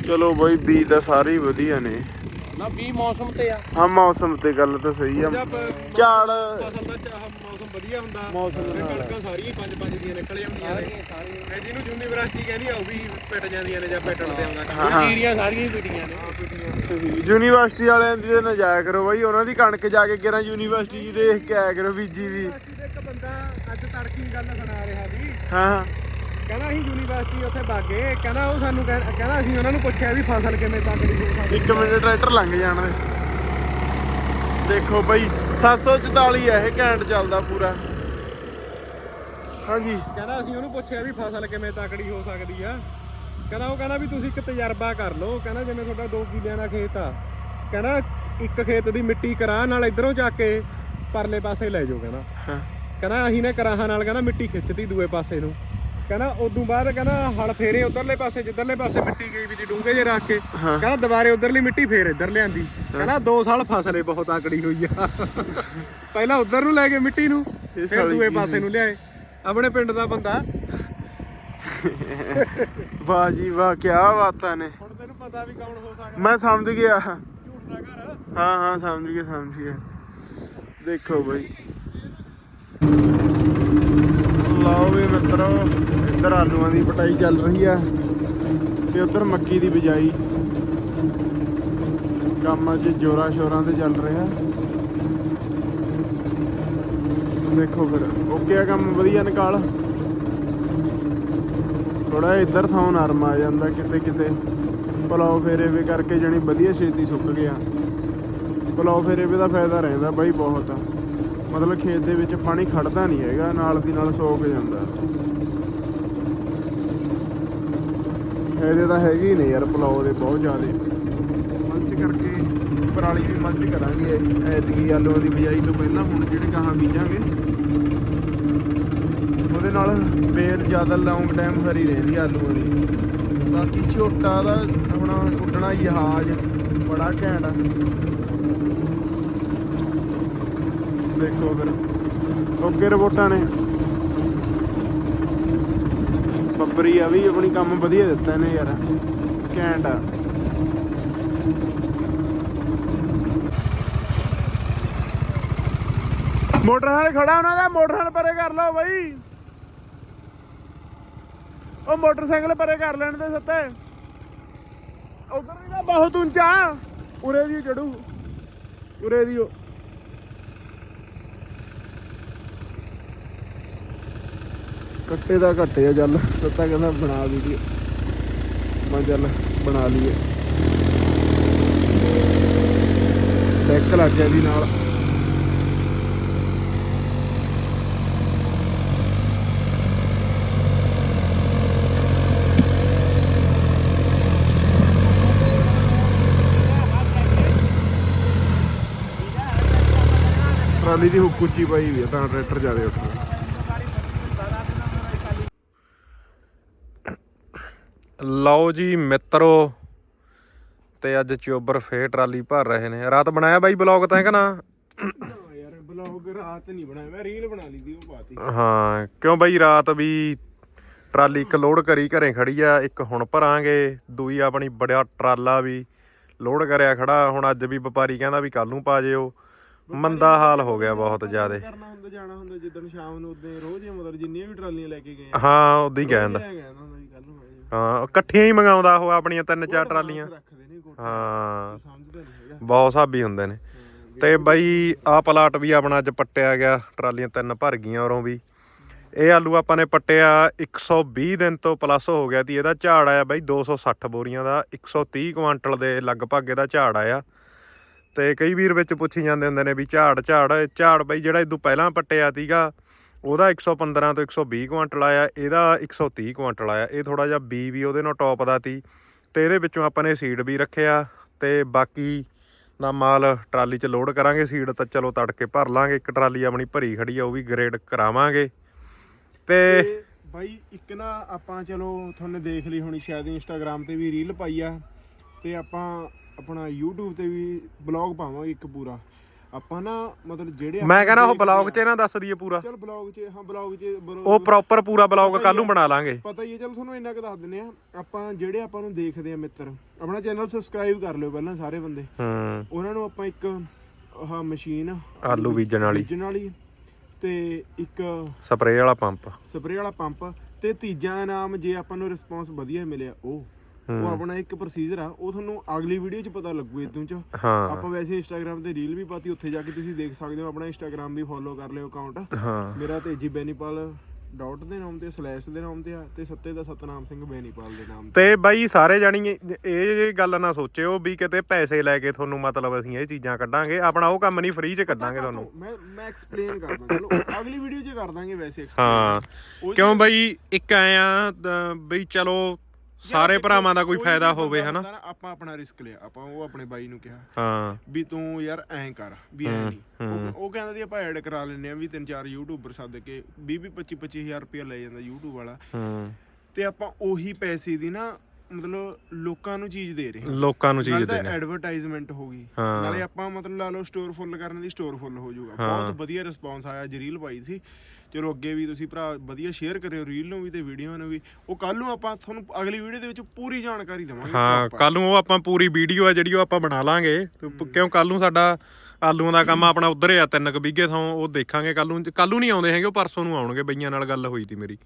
ਚਲੋ ਬਾਈ ਬੀ ਤਾਂ ਸਾਰੇ ਹੀ ਵਧੀਆ ਨੇ। ਨਾ ਵੀ ਮੌਸਮ ਤੇ ਆ। ਹਾਂ ਮੌਸਮ ਤੇ ਗੱਲ ਤਾਂ ਸਹੀ ਆ। ਝਾੜ। ਫਸਲ ਦਾ ਚਾਹ ਮੌਸਮ ਵਧੀਆ ਹੁੰਦਾ। ਮੌਸਮ ਤੇ ਨਾਲ। ਕਣਕਾਂ ਸਾਰੀਆਂ ਪੰਜ ਪੰਜ ਦੀਆਂ ਨਿਕਲ ਜਾਂਦੀਆਂ ਨੇ। ਇਹ ਜਿਹਨੂੰ ਯੂਨੀਵਰਸਿਟੀ ਕਹਿੰਦੀ ਆ ਉਹ ਵੀ ਪਿੱਟ ਜਾਂਦੀਆਂ ਨੇ ਜਾਂ ਪਿੱਟਣ ਤੇ ਆਉਂਦਾ। ਕੰਮ ਹਾਂ। ਜੀਰੀਆਂ ਸਾਰੀਆਂ ਹੀ ਪਿਟੀਆਂ ਨੇ। ਸਹੀ। ਯੂਨੀਵਰਸਿਟੀ ਵਾਲਿਆਂ ਦੀ ਤਾਂ ਨਾ ਜਾਇਆ ਕਰੋ ਬਾਈ ਉਹਨਾਂ ਦੀ ਕਣਕ ਜਾ ਕੇ ਕਿਹੜਾ ਯੂਨੀਵਰਸਿਟੀ 'ਚ ਦੇਖ ਕੇ ਆਇਆ ਕਰੋ ਬੀਜੀ ਵੀ। ਦੇ ਇੱਕ ਬੰਦਾ ਅੱਜ ਤੜਕੀ ਗੱਲ ਸੁਣਾ ਰਿਹਾ ਸੀ। ਹਾਂ। ਕਹਿੰਦਾ ਅਸੀਂ ਯੂਨੀਵਰਸਿਟੀ ਉੱਥੇ ਬਾਗੇ ਕਹਿੰਦਾ ਉਹ ਸਾਨੂੰ ਕਹਿ- ਕਹਿੰਦਾ ਅਸੀਂ ਉਹਨਾਂ ਨੂੰ ਪੁੱਛਿਆ ਵੀ ਫਸਲ ਕਿਵੇਂ ਤਕੜੀ ਹੋ ਸਕਦੀ ਇੱਕ ਮਿੰਟ ਟਰੈਕਟਰ ਲੰਘ ਜਾਣ ਦੇ। ਦੇਖੋ ਬਾਈ 744 ਹੈ ਇਹ ਘੈਂਟ ਚੱਲਦਾ ਪੂਰਾ। ਹਾਂਜੀ। ਕਹਿੰਦਾ ਅਸੀਂ ਉਹਨੂੰ ਪੁੱਛਿਆ ਵੀ ਫਸਲ ਕਿਵੇਂ ਤਕੜੀ ਹੋ ਸਕਦੀ ਆ। ਕਹਿੰਦਾ ਉਹ ਕਹਿੰਦਾ ਵੀ ਤੁਸੀਂ ਇੱਕ ਤਜਰਬਾ ਕਰ ਲਓ। ਕਹਿੰਦਾ ਜਿਵੇਂ ਤੁਹਾਡਾ 2 ਕਿੱਲਿਆਂ ਦਾ ਖੇਤ ਆ। ਕਹਿੰਦਾ ਇੱਕ ਖੇਤ ਦੀ ਮਿੱਟੀ ਕਰਾਹ ਨਾਲ ਇਧਰੋਂ ਜਾ ਕੇ ਪਰਲੇ ਪਾਸੇ ਲੈ ਜਾਓ ਕਹਿੰਦਾ। ਹਾਂ। ਕਹਿੰਦਾ ਅਸੀਂ ਨੇ ਕਰਾਹਾਂ ਨਾਲ ਕਹਿੰਦਾ ਮਿੱਟੀ ਖਿੱਚਤੀ ਦੂਏ ਪਾਸੇ ਨੂੰ। ਕਹਿੰਦਾ ਉਦੋਂ ਬਾਅਦ ਕਹਿੰਦਾ ਹਲ ਫੇਰੇ ਉਧਰਲੇ ਪਾਸੇ ਜਿੱਧਰਲੇ ਪਾਸੇ ਮਿੱਟੀ ਗਈ ਵੀ ਦੀ ਡੂੰਘੇ ਜੇ ਰੱਖ ਕੇ ਹਾਂ। ਕਹਿੰਦਾ ਦੁਬਾਰੇ ਉਧਰਲੀ ਮਿੱਟੀ ਫੇਰ ਇੱਧਰ ਲਿਆਂਦੀ। ਕਹਿੰਦਾ 2 ਸਾਲ ਫਸਲੇ ਬਹੁਤ ਆਕੜੀ ਹੋਈ ਆ। ਪਹਿਲਾਂ ਉਧਰ ਨੂੰ ਲੈ ਕੇ ਮਿੱਟੀ ਨੂੰ ਇਹ ਫਿਰ ਸਾਲੀ ਦੂਏ ਕੀ ਪਾਸੇ ਨੂੰ ਲਿਆਏ। ਆਪਣੇ ਪਿੰਡ ਦਾ ਬੰਦਾ। ਵਾਹ ਜੀ ਵਾਹ ਕੀ ਬਾਤਾਂ ਨੇ। ਹੁਣ ਤੈਨੂੰ ਪਤਾ ਵੀ ਕੌਣ ਹੋ ਸਕਦਾ। ਮੈਂ ਸਮਝ ਗਿਆ। ਝੂਠ ਦਾ ਘਰ। ਹਾਂ ਹਾਂ ਸਮਝ ਗਿਆ ਸਮਝ ਗਿਆ। ਦੇਖੋ ਬਾਈ। ਲਓ ਵੀ ਮਿੱਤਰੋ, ਇੱਧਰ ਆਲੂਆਂ ਦੀ ਪਟਾਈ ਚੱਲ ਰਹੀ ਆ ਤੇ ਉੱਧਰ ਮੱਕੀ ਦੀ ਬਿਜਾਈ। ਕੰਮ ਅੱਜ ਜੋਰਾਂ ਸ਼ੋਰਾਂ ਤੇ ਚੱਲ ਰਿਹਾ। ਦੇਖੋ ਫਿਰ, ਓਕੇ ਆ ਕੰਮ, ਵਧੀਆ ਨਿਕਾਲ। ਥੋੜਾ ਇੱਧਰ ਥਾਂ ਨਰਮ ਆ ਜਾਂਦਾ ਕਿਤੇ ਕਿਤੇ ਪਲਾਓ ਫੇਰੇ ਵੇ ਕਰਕੇ ਜਣੀ ਵਧੀਆ ਛੇਤੀ ਸੁੱਕ ਗਿਆ। ਪਲਾਓ ਫੇਰੇ ਵੇ ਦਾ ਫਾਇਦਾ ਰਹਿੰਦਾ ਬਾਈ ਬਹੁਤ। ਮਤਲਬ ਖੇਤ ਦੇ ਵਿੱਚ ਪਾਣੀ ਖੜਦਾ ਨਹੀਂ ਹੈਗਾ, ਨਾਲ ਦੀ ਨਾਲ ਸੋਕ ਜਾਂਦਾ। ਇਹਦੇ ਤਾਂ ਹੈਗੇ ਹੀ ਨੇ ਯਾਰ ਪਲਾਓ ਦੇ ਬਹੁਤ ਜ਼ਿਆਦੇ। ਮਲਚ ਕਰਕੇ ਪਰਾਲੀ ਵੀ ਮਲਚ ਕਰਾਂਗੇ, ਐਤਕੀ ਆਲੂਆਂ ਦੀ ਬਿਜਾਈ ਤੋਂ ਪਹਿਲਾਂ ਹੁਣ ਜਿਹੜੇ ਗਾਹਾਂ ਬੀਜਾਂਗੇ। ਉਹਦੇ ਨਾਲ ਬੇਲ ਜ਼ਿਆਦਾ ਲੌਂਗ ਟਾਈਮ ਹਰੀ ਰਹਿੰਦੀ ਆਲੂਆਂ ਦੀ। ਬਾਕੀ ਝੋਟਾ ਦਾ ਆਪਣਾ ਉੱਡਣਾ ਜਹਾਜ਼ ਬੜਾ ਘੈਂਟ ਆ। ਦੇਖੋ ਫਿਰ ਓਕੇ ਰਿਪੋਰਟਾਂ ਨੇ। ਬੱਬਰੀ ਆ ਵੀ ਆਪਣੀ ਕੰਮ ਵਧੀਆ ਦਿੱਤਾ ਇਹਨੇ ਯਾਰ। ਘੈਂਟ ਆ। ਮੋਟਰ ਖੜਾ ਉਹਨਾਂ ਦਾ ਮੋਟਰ ਪਰੇ ਕਰ ਲਓ ਬਾਈ। ਉਹ ਮੋਟਰਸਾਈਕਲ ਪਰੇ ਕਰ ਲੈਣ ਦੇ ਸੱਤੇ। ਉਧਰ ਵੀ ਨਾ ਬਹੁਤ ਉੱਚਾ। ਉਰੇ ਦੀ ਚੜੂ ਉਰੇ ਦੀ ਕੱਟੇ ਦਾ ਘੱਟੇ ਆ ਚੱਲ, ਸੱਤਾ ਕਹਿੰਦਾ ਬਣਾ ਵੀਡੀਓ। ਮੈਂ ਚੱਲ ਬਣਾ ਲਈਏ। ਟੈਕ ਲੱਗ ਗਿਆ ਦੀ ਨਾਲ। ਟਰਾਲੀ ਦੀ ਹੁੱਕ ਉੱਚੀ ਪਾਈ ਵੀ ਆ, ਤਾਂ ਟਰੈਕਟਰ ਜ਼ਿਆਦਾ ਉੱਠਦਾ। ਲਓ ਜੀ ਮਿੱਤਰੋ ਤੇ ਅੱਜ ਚੋਬਰ ਫੇਰ ਟਰਾਲੀ ਭਰ ਰਹੇ ਨੇ। ਰਾਤ ਬਣਾਇਆ ਬਾਈ ਬਲੌਗ ਤਾਂ ਕਿ ਨਾ? ਯਾਰ ਬਲੌਗ ਰਾਤ ਨਹੀਂ ਬਣਾਇਆ ਮੈਂ ਰੀਲ ਬਣਾ ਲਈ ਦੀ ਉਹ ਪਾਤੀ। ਹਾਂ ਕਿਉਂ ਬਾਈ ਰਾਤ ਵੀ ਟਰਾਲੀ ਇੱਕ ਲੋਡ ਕਰੀ ਘਰੇ ਖੜੀ ਆ ਇੱਕ ਹੁਣ ਭਰਾਂਗੇ ਦੂਈ ਆਪਣੀ ਬੜਿਆ ਟਰਾਲਾ ਵੀ ਲੋਡ ਕਰਿਆ ਖੜਾ ਹੁਣ ਅੱਜ ਵੀ ਵਪਾਰੀ ਕਹਿੰਦਾ ਵੀ ਕੱਲ ਨੂੰ ਪਾ ਜਿਓ। ਮੰਦਾ ਹਾਲ ਹੋ ਗਿਆ ਬਹੁਤ ਜ਼ਿਆਦੇ। ਕਰਨਾ ਹੁੰਦਾ ਜਾਣਾ ਹੁੰਦਾ ਜਿੱਦਣ ਸ਼ਾਮ ਨੂੰ ਉਦੋਂ ਰੋਜ਼ ਹੀ ਮਤਲਬ ਜਿੰਨੀਆਂ ਵੀ ਟਰਾਲੀਆਂ ਲੈ ਕੇ ਗਏ ਹਾਂ ਉਦਾਂ ਹੀ ਕਹਿੰਦਾ ਹਾਂ ਇਕੱਠੀਆਂ ਹੀ ਮੰਗਾਉਂਦਾ ਉਹ ਆਪਣੀਆਂ ਤਿੰਨ ਚਾਰ ਟਰਾਲੀਆਂ। ਰੱਖਦੇ ਨੇ ਕੋਟੇ ਹਾਂ। ਸਮਝਦਾ ਨਹੀਂ ਹੈਗਾ। ਬਹੁਤ ਹਿਸਾਬੀ ਹੁੰਦੇ ਨੇ। ਤੇ ਬਾਈ ਆ ਪਲਾਟ ਵੀ ਆਪਣਾ ਅੱਜ ਪੱਟਿਆ ਗਿਆ ਟਰਾਲੀਆਂ ਤਿੰਨ ਭਰ ਗਈਆਂ ਉਰੋਂ ਵੀ। ਇਹ ਆਲੂ ਆਪਾਂ ਨੇ ਪੱਟਿਆ 120 ਦਿਨ ਤੋਂ ਪਲੱਸ ਹੋ ਗਿਆ ਤੀ ਇਹਦਾ ਝਾੜ ਆਇਆ ਬਾਈ 260 ਬੋਰੀਆਂ ਦਾ 130 ਕੁਆਂਟਲ ਦੇ ਲਗਭਗ ਇਹਦਾ ਝਾੜ ਆਇਆ। ਤੇ ਕਈ ਵੀਰ ਵਿੱਚ ਪੁੱਛੀ ਜਾਂਦੇ ਹੁੰਦੇ ਨੇ ਵੀ ਝਾੜ ਝਾੜ ਝਾੜ ਬਾਈ ਜਿਹੜਾ ਇਦੋਂ ਪਹਿਲਾਂ ਪੱਟਿਆ ਤੀਗਾ ਉਹਦਾ 115 ਤੋਂ 120 ਕੁਆਂਟਲ ਆਇਆ, ਇਹਦਾ 130 ਕੁਆਂਟਲ ਆਇਆ, ਇਹ ਥੋੜਾ ਜਿਹਾ ਬੀ ਵੀ ਉਹਦੇ ਨਾਲ ਟੌਪ ਦਾ ਤੀ ਤੇ ਇਹਦੇ ਵਿੱਚੋਂ ਆਪਾਂ ਨੇ ਸੀਡ ਵੀ ਰੱਖਿਆ ਤੇ ਬਾਕੀ ਦਾ ਮਾਲ ਟਰਾਲੀ 'ਚ ਲੋਡ ਕਰਾਂਗੇ ਸੀਡ ਤਾਂ ਚਲੋ ਤੜਕੇ ਭਰ ਲਾਂਗੇ, ਇੱਕ ਟਰਾਲੀ ਆਪਣੀ ਭਰੀ ਖੜੀ ਆ, ਉਹ ਵੀ ਗ੍ਰੇਡ ਕਰਾਵਾਂਗੇ ਤੇ ਤੇ ਬਾਈ ਇੱਕ ਨਾ ਆਪਾਂ ਚਲੋ ਤੁਹਾਨੂੰ ਦੇਖ ਲਈ ਹੋਣੀ ਸ਼ਾਇਦ ਇੰਸਟਾਗ੍ਰam ਤੇ ਵੀ ਰੀਲ ਪਾਈ ਆ ਤੇ ਆਪਾਂ ਆਪਣਾ YouTube ਤੇ ਵੀ ਬਲੌਗ ਪਾਵਾਂਗੇ ਇੱਕ ਪੂਰਾ। ਆਪਾਂ ਨਾ ਮਤਲਬ ਜਿਹੜੇ ਮੈਂ ਕਹਿੰਦਾ ਉਹ ਬਲੌਗ 'ਚ ਨਾ ਦੱਸ ਦਈਏ ਪੂਰਾ। ਚਲ ਬਲੌਗ 'ਚ ਹਾਂ ਬਲੌਗ 'ਚ ਬਲੌਗ- ਉਹ ਪ੍ਰੋਪਰ ਪੂਰਾ ਬਲੌਗ ਕੱਲ ਨੂੰ। ਬਣਾ ਲਾਂਗੇ। ਪਤਾ ਹੀ ਹੈ ਚਲ ਤੁਹਾਨੂੰ ਇੰਨਾ ਕੁ ਦੱਸ ਦਿੰਨੇ ਆ ਆਪਾਂ ਜਿਹੜੇ ਆਪਾਂ ਨੂੰ ਦੇਖਦੇ ਆ ਮਿੱਤਰ ਆਪਣਾ ਚੈਨਲ ਸਬਸਕ੍ਰਾਈਬ ਕਰ ਲਿਓ ਪਹਿਲਾਂ ਸਾਰੇ ਬੰਦੇ। ਹੂੰ। ਉਹਨਾਂ ਨੂੰ ਆਪਾਂ ਇੱਕ ਆਹ ਮਸ਼ੀਨ ਆਲੂ ਬੀਜਣ ਵਾਲੀ। ਬੀਜਣ ਵਾਲੀ ਤੇ ਇੱਕ ਸਪਰੇਅ ਵਾਲਾ ਪੰਪ। ਸਪਰੇਅ ਵਾਲਾ ਪੰਪ ਤੇ ਤੀਜਾ ਇਨਾਮ ਜੇ ਆਪਾਂ ਨੂੰ ਰਿਸਪੌਂਸ ਵਧੀਆ ਮਿਲਿਆ ਉਹ। ਉਹ ਆਪਣਾ ਇੱਕ ਪ੍ਰੋਸੀਜਰ ਆ ਉਹ ਤੁਹਾਨੂੰ ਅਗਲੀ ਵੀਡੀਓ 'ਚ ਪਤਾ ਲੱਗੂ ਇਦੋਂ 'ਚ। ਹਾਂ। ਆਪਾਂ ਵੈਸੇ ਇੰਸਟਾਗ੍ਰam ਤੇ ਰੀਲ ਵੀ ਪਾਤੀ ਉੱਥੇ ਜਾ ਕੇ ਤੁਸੀਂ ਦੇਖ ਸਕਦੇ ਹੋ ਆਪਣਾ ਇੰਸਟਾਗ੍ਰam ਵੀ ਫੋਲੋ ਕਰ ਲਿਓ ਅਕਾਊਂਟ ਹਾਂ। ਮੇਰਾ ਤੇਜੀ ਬੈਨੀਪਾਲ ਡਾਟ ਦੇ ਨਾਮ ਤੇ ਸਲੈਸ਼ ਦੇ ਨਾਮ ਤੇ ਆ ਤੇ ਸੱਤੇ ਦਾ ਸਤਨਾਮ ਸਿੰਘ ਬੈਨੀਪਾਲ ਦੇ ਨਾਮ ਤੇ। ਤੇ ਬਾਈ ਸਾਰੇ ਜਾਣੀ ਇਹ ਗੱਲ ਨਾ ਸੋਚਿਓ ਵੀ ਕਿਤੇ ਪੈਸੇ ਲੈ ਕੇ ਤੁਹਾਨੂੰ ਮਤਲਬ ਅਸੀਂ ਇਹ ਚੀਜ਼ਾਂ ਕੱਢਾਂਗੇ ਆਪਣਾ ਉਹ ਕੰਮ ਨਹੀਂ ਫ੍ਰੀ 'ਚ ਕੱਢਾਂਗੇ ਤੁਹਾਨੂੰ। ਮੈਂ ਮੈਂ ਐਕਸਪਲੇਨ ਕਰਦਾ ਚਲੋ ਅਗਲੀ ਵੀਡੀਓ 'ਚ ਕਰ ਦਾਂਗੇ ਵੈਸੇ। ਹਾਂ। ਕਿਉਂ ਬਾਈ ਇੱਕ ਆਇਆ ਬਈ ਚਲੋ ਸਾਰੇ ਭਰਾਵਾਂ ਦਾ ਕੋਈ ਫਾਇਦਾ ਹੋਵੇ ਹਨਾ? ਆਪਾਂ ਆਪਣਾ ਰਿਸਕ ਲਿਆ ਆਪਾਂ ਉਹ ਆਪਣੇ ਬਾਈ ਨੂੰ ਕਿਹਾ ਹਾਂ। ਵੀ ਤੂੰ ਯਾਰ ਐਂ ਕਰ ਵੀ ਐਂ ਹੂੰ, ਨਹੀਂ। ਉਹ ਕਹਿੰਦਾ ਸੀ ਆਪਾਂ ਐਡ ਕਰਾ ਲੈਨੇ ਆ ਵੀ ਤਿੰਨ ਚਾਰ ਯੂਟਿਊਬਰ ਸੱਦ ਕੇ 20 20 25 25000 ਰੁਪਏ ਲੈ ਜਾਂਦਾ YouTube ਵਾਲਾ। ਹੂੰ। ਤੇ ਆਪਾਂ ਉਹੀ ਪੈਸੇ ਦੀ ਨਾ ਮਤਲਬ ਲੋਕਾਂ ਨੂੰ ਚੀਜ਼ ਦੇ ਰਹੇ ਹਾਂ। ਲੋਕਾਂ ਨੂੰ ਚੀਜ਼ ਤਾਂ ਦੇਣੀ ਐਡਵਰਟਾਈਜ਼ਮੈਂਟ ਹੋ। ਗਈ। ਹਾਂ। ਨਾਲੇ ਆਪਾਂ ਮਤਲਬ ਲਾ ਲਓ ਸਟੋਰ ਫੁੱਲ ਕਰਨ ਦੀ ਸਟੋਰ ਫੁੱਲ ਹੋ ਜਾਊਗਾ। ਹਾਂ। ਬਹੁਤ ਵਧੀਆ ਰਿਸਪੌਂਸ ਆਇਆ ਜਰੀਲ ਪਾਈ ਸੀ। ਚਲੋ ਅੱਗੇ ਵੀ ਤੁਸੀਂ ਭਰਾ ਵਧੀਆ ਸ਼ੇਅਰ ਕਰਿਓ ਰੀਲ ਨੂੰ ਵੀ ਤੇ ਵੀਡੀਓ ਨੂੰ ਵੀ। ਉਹ ਕੱਲ ਨੂੰ ਆਪਾਂ ਤੁਹਾਨੂੰ ਅਗਲੀ ਵੀਡੀਓ ਦੇ ਵਿੱਚ ਪੂਰੀ ਜਾਣਕਾਰੀ ਦੇਵਾਂਗੇ ਹਾਂ। ਕੱਲ ਨੂੰ ਉਹ ਆਪਾਂ ਪੂਰੀ ਵੀਡੀਓ ਆ ਜਿਹੜੀ ਉਹ ਆਪਾਂ ਬਣਾ ਲਾਂਗੇ। ਕਿਉਂ ਕੱਲ ਨੂੰ ਸਾਡਾ ਆਲੂਆਂ ਦਾ ਕੰਮ ਆਪਣਾ ਉਧਰ ਆ ਤਿੰਨ ਕੁ ਵੀਗੇ ਥਾਂ ਉਹ ਦੇਖਾਂਗੇ ਕੱਲ ਨੂੰ। ਕੱਲ ਨੂੰ ਨਹੀਂ ਆਉਂਦੇ ਹੈਗੇ ਉਹ ਪਰਸੋਂ ਨੂੰ ਆਉਣਗੇ ਬਈਆਂ ਨਾਲ ਗੱਲ ਹੋਈ ਤੀ ਮੇਰੀ।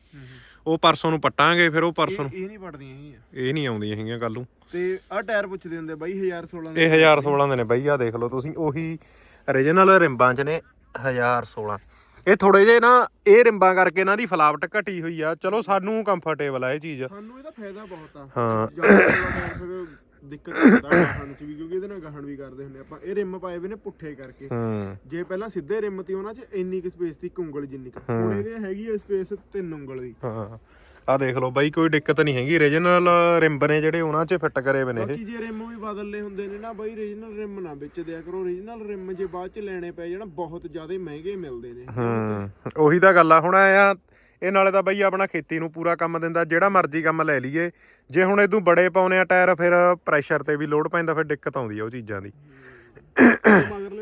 ਉਹ ਪਰਸੋਂ ਨੂੰ ਪੱਟਾਂਗੇ ਫਿਰ ਉਹ ਪਰਸੋਂ ਨੂੰ। ਇਹ ਨਹੀਂ ਪੜਦੀਆਂ ਹੈਗੀਆਂ। ਇਹ ਨਹੀਂ ਆਉਂਦੀਆਂ ਹੈਗੀਆਂ ਕੱਲ ਨੂੰ। ਤੇ ਆਹ ਟਾਇਰ ਪੁੱਛਦੇ ਹੁੰਦੇ ਬਾਈ 1016 ਇਹ 1016 ਦੇ ਨੇ ਬਈ ਆ ਦੇਖ ਲਓ ਤੁਸੀਂ ਉਹੀ origignal ਰਿੰਬਾਂ ਚ ਨੇ 1016 ਇਹ ਥੋੜੇ ਜੇ ਨਾ ਇਹ ਰਿੰਬਾਂ ਕਰਕੇ ਇਹਨਾਂ ਦੀ ਫਲਾਵਟ ਘਟੀ ਹੋਈ ਆ। ਚਲੋ ਸਾਨੂੰ ਕੰਫਰਟੇਬਲ ਆ ਇਹ ਚੀਜ਼। ਸਾਨੂੰ ਇਹਦਾ ਫਾਇਦਾ ਬਹੁਤ ਆ। ਹਾਂ। ਫਿਰ ਦਿੱਕਤ ਹੁੰਦਾ ਗਾਹਣ ਚ ਵੀ ਕਿਉਂਕਿ ਇਹਦੇ ਨਾਲ ਗਾਹਣ ਵੀ ਕਰਦੇ ਹੁੰਦੇ ਆਪਾਂ ਇਹ ਰਿਮ ਪਾਏ ਵੇ ਨੇ ਪੁੱਠੇ ਕਰਕੇ। ਜੇ ਪਹਿਲਾਂ ਸਿੱਧੇ ਰਿਮ ਤੀ ਉਹਨਾਂ 'ਚ ਇੰਨੀ ਕੁ ਸਪੇਸ ਤੀ ਇੱਕ ਉਂਗਲ ਜਿੰਨੀ ਕੁ। ਹੁਣ ਇਹਦੇ ਹੈਗੀ ਆ ਸਪੇਸ ਤਿੰਨ ਉਂਗਲ ਦੀ। ਹਾਂ। ਆ ਦੇਖ ਲਓ ਬਾਈ ਕੋਈ ਦਿੱਕਤ ਨਹੀਂ ਹੈਗੀ। Origignal ਰਿੰਬ ਨੇ ਜਿਹੜੇ ਉਹਨਾਂ 'ਚ ਫਿੱਟ ਕਰੇ ਹੋਏ ਨੇ ਇਹ। ਬਾਕੀ ਜੇ ਰਿਮ ਵੀ ਬਦਲਨੇ ਹੁੰਦੇ ਨੇ ਨਾ ਬਾਈ ਰੀਜਨਲ ਰਿਮ ਨਾ ਵਿੱਚ ਦਿਆ ਕਰੋ। ਰੀਜਨਲ ਰਿਮ ਜੇ ਬਾਅਦ 'ਚ ਲੈਣੇ ਪੈ ਜਾਣ ਬਹੁਤ ਜ਼ਿਆਦਾ ਮਹਿੰਗੇ ਮਿਲਦੇ ਨੇ। ਹੂੰ ਉਹੀ ਤਾਂ ਗੱਲ ਆ। ਹੁਣ ਆ ਇਹ ਨਾਲੇ ਤਾਂ ਬਈ ਆਪਣਾ ਖੇਤੀ ਨੂੰ ਪੂਰਾ ਕੰਮ ਦਿੰਦਾ ਜਿਹੜਾ ਮਰਜ਼ੀ ਕੰਮ ਲੈ ਲਈਏ। ਜੇ ਹੁਣ ਇਦੋਂ ਬੜੇ ਪਾਉਨੇ ਆ ਟਾਇਰ ਫਿਰ ਪ੍ਰੈਸ਼ਰ ਤੇ ਵੀ ਲੋਡ ਪੈਂਦਾ ਫਿਰ ਦਿੱਕਤ ਆਉਂਦੀ ਆ ਉਹ ਚੀਜ਼ਾਂ ਦੀ।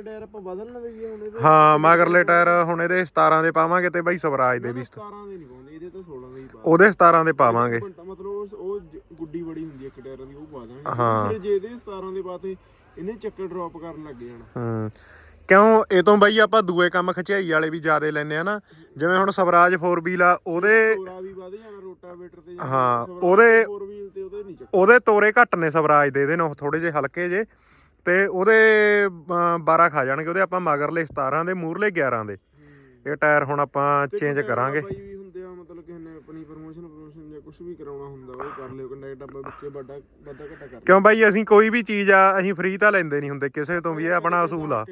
ਮਗਰਲੇ ਟਾਇਰ ਆਪਾਂ ਹੁਣ ਇਹਦੇ ਹਾਂ ਮਗਰਲੇ ਟਾਇਰ ਹੁਣ ਇਹਦੇ 17 ਦੇ ਪਾਵਾਂਗੇ ਤੇ ਬਈ ਸਵਰਾਜ ਦੇ ਵੀ 17 ਦੇ ਨਹੀਂ ਪਾਉਂਦੇ ਇਹਦੇ ਤਾਂ 16 ਦੇ ਹੀ ਪਾ ਉਹਦੇ 17 ਦੇ ਪਾਵਾਂਗੇ। ਮਤਲਬ ਉਹ ਉਹ ਜ- ਗੁੱਡੀ ਬੜੀ ਹੁੰਦੀ ਹੈ ਇੱਕ ਟਾਇਰਾਂ ਦੀ ਉਹ ਪਾ ਦਾਂਗੇ ਹਾਂ। ਫਿਰ ਜੇ ਇਹਦੇ 17 ਦੇ ਪਾਤੇ ਇਹਨੇ ਚੱਕਰ ਡ੍ਰੌਪ ਕਰਨ ਲੱਗ ਜਾਣਾ। ਹੂੰ। ਕਿਉਂ? ਇਹ ਤੋਂ ਬਈ ਆਪਾਂ ਦੂਏ ਕੰਮ ਖਚਾਈ ਵਾਲੇ ਵੀ ਜ਼ਿਆਦੇ ਲੈਨੇ ਆ ਨਾ। ਜਿਵੇਂ ਹੁਣ ਸਵਰਾਜ 4 ਵੀਲ ਆ ਉਹਦੇ ਤੋਰਾ ਵੀ ਵਧ ਜਾਣਾ ਰੋਟਾਵੇਟਰ ਤੇ ਹਾਂ, ਉਹਦੇ- 4 ਵੀਲ ਤੇ ਉਹਦੇ ਨਹੀਂ ਚੱਕਰ ਉਹਦੇ ਤੋਰੇ ਘੱਟ ਨੇ ਸਵਰਾਜ ਦੇ ਇਹਦੇ ਨਾਲ ਥੋੜੇ ਜਿਹੇ ਹਲਕੇ ਜੇ। ਤੇ ਉਹਦੇ ਅ, 12 ਖਾ ਜਾਣਗੇ ਉਹਦੇ ਆਪਾਂ ਮਗਰਲੇ 17 ਦੇ ਮੂਰਲੇ 11 ਦੇ। ਇਹ ਟਾਇਰ ਹੁਣ ਆਪਾਂ ਚੇਂਜ ਕਰਾਂਗੇ। ਬਾਈ ਵੀ ਹੁੰਦੇ ਆ ਮਤਲਬ ਕਿਸੇ ਨੇ ਆਪਣੀ ਪ੍ਰੋਮੋਸ਼ਨ ਪ੍ਰੋਮੋਸ਼ਨ ਜਾਂ ਕੁਝ ਵੀ ਕਰਾਉਣਾ ਹੁੰਦਾ ਉਹ ਕਰ ਲਿਓ ਕੰਟੈਕਟ ਆਪਾਂ ਵਿੱਚੇ ਵੱਡਾ ਵਾਧਾ ਘਟਾ ਕਰ ਕਿਉਂ ਬਾਈ ਅਸੀਂ ਕੋਈ ਵੀ ਚੀਜ਼ ਆ ਅਸੀਂ ਫ੍ਰੀ ਤਾਂ ਲੈਂਦੇ ਨਹੀਂ ਹੁੰਦੇ ਕਿਸੇ ਤੋਂ ਵੀ ਇਹ ਆਪਣਾ ਅਸੂਲ ਆ।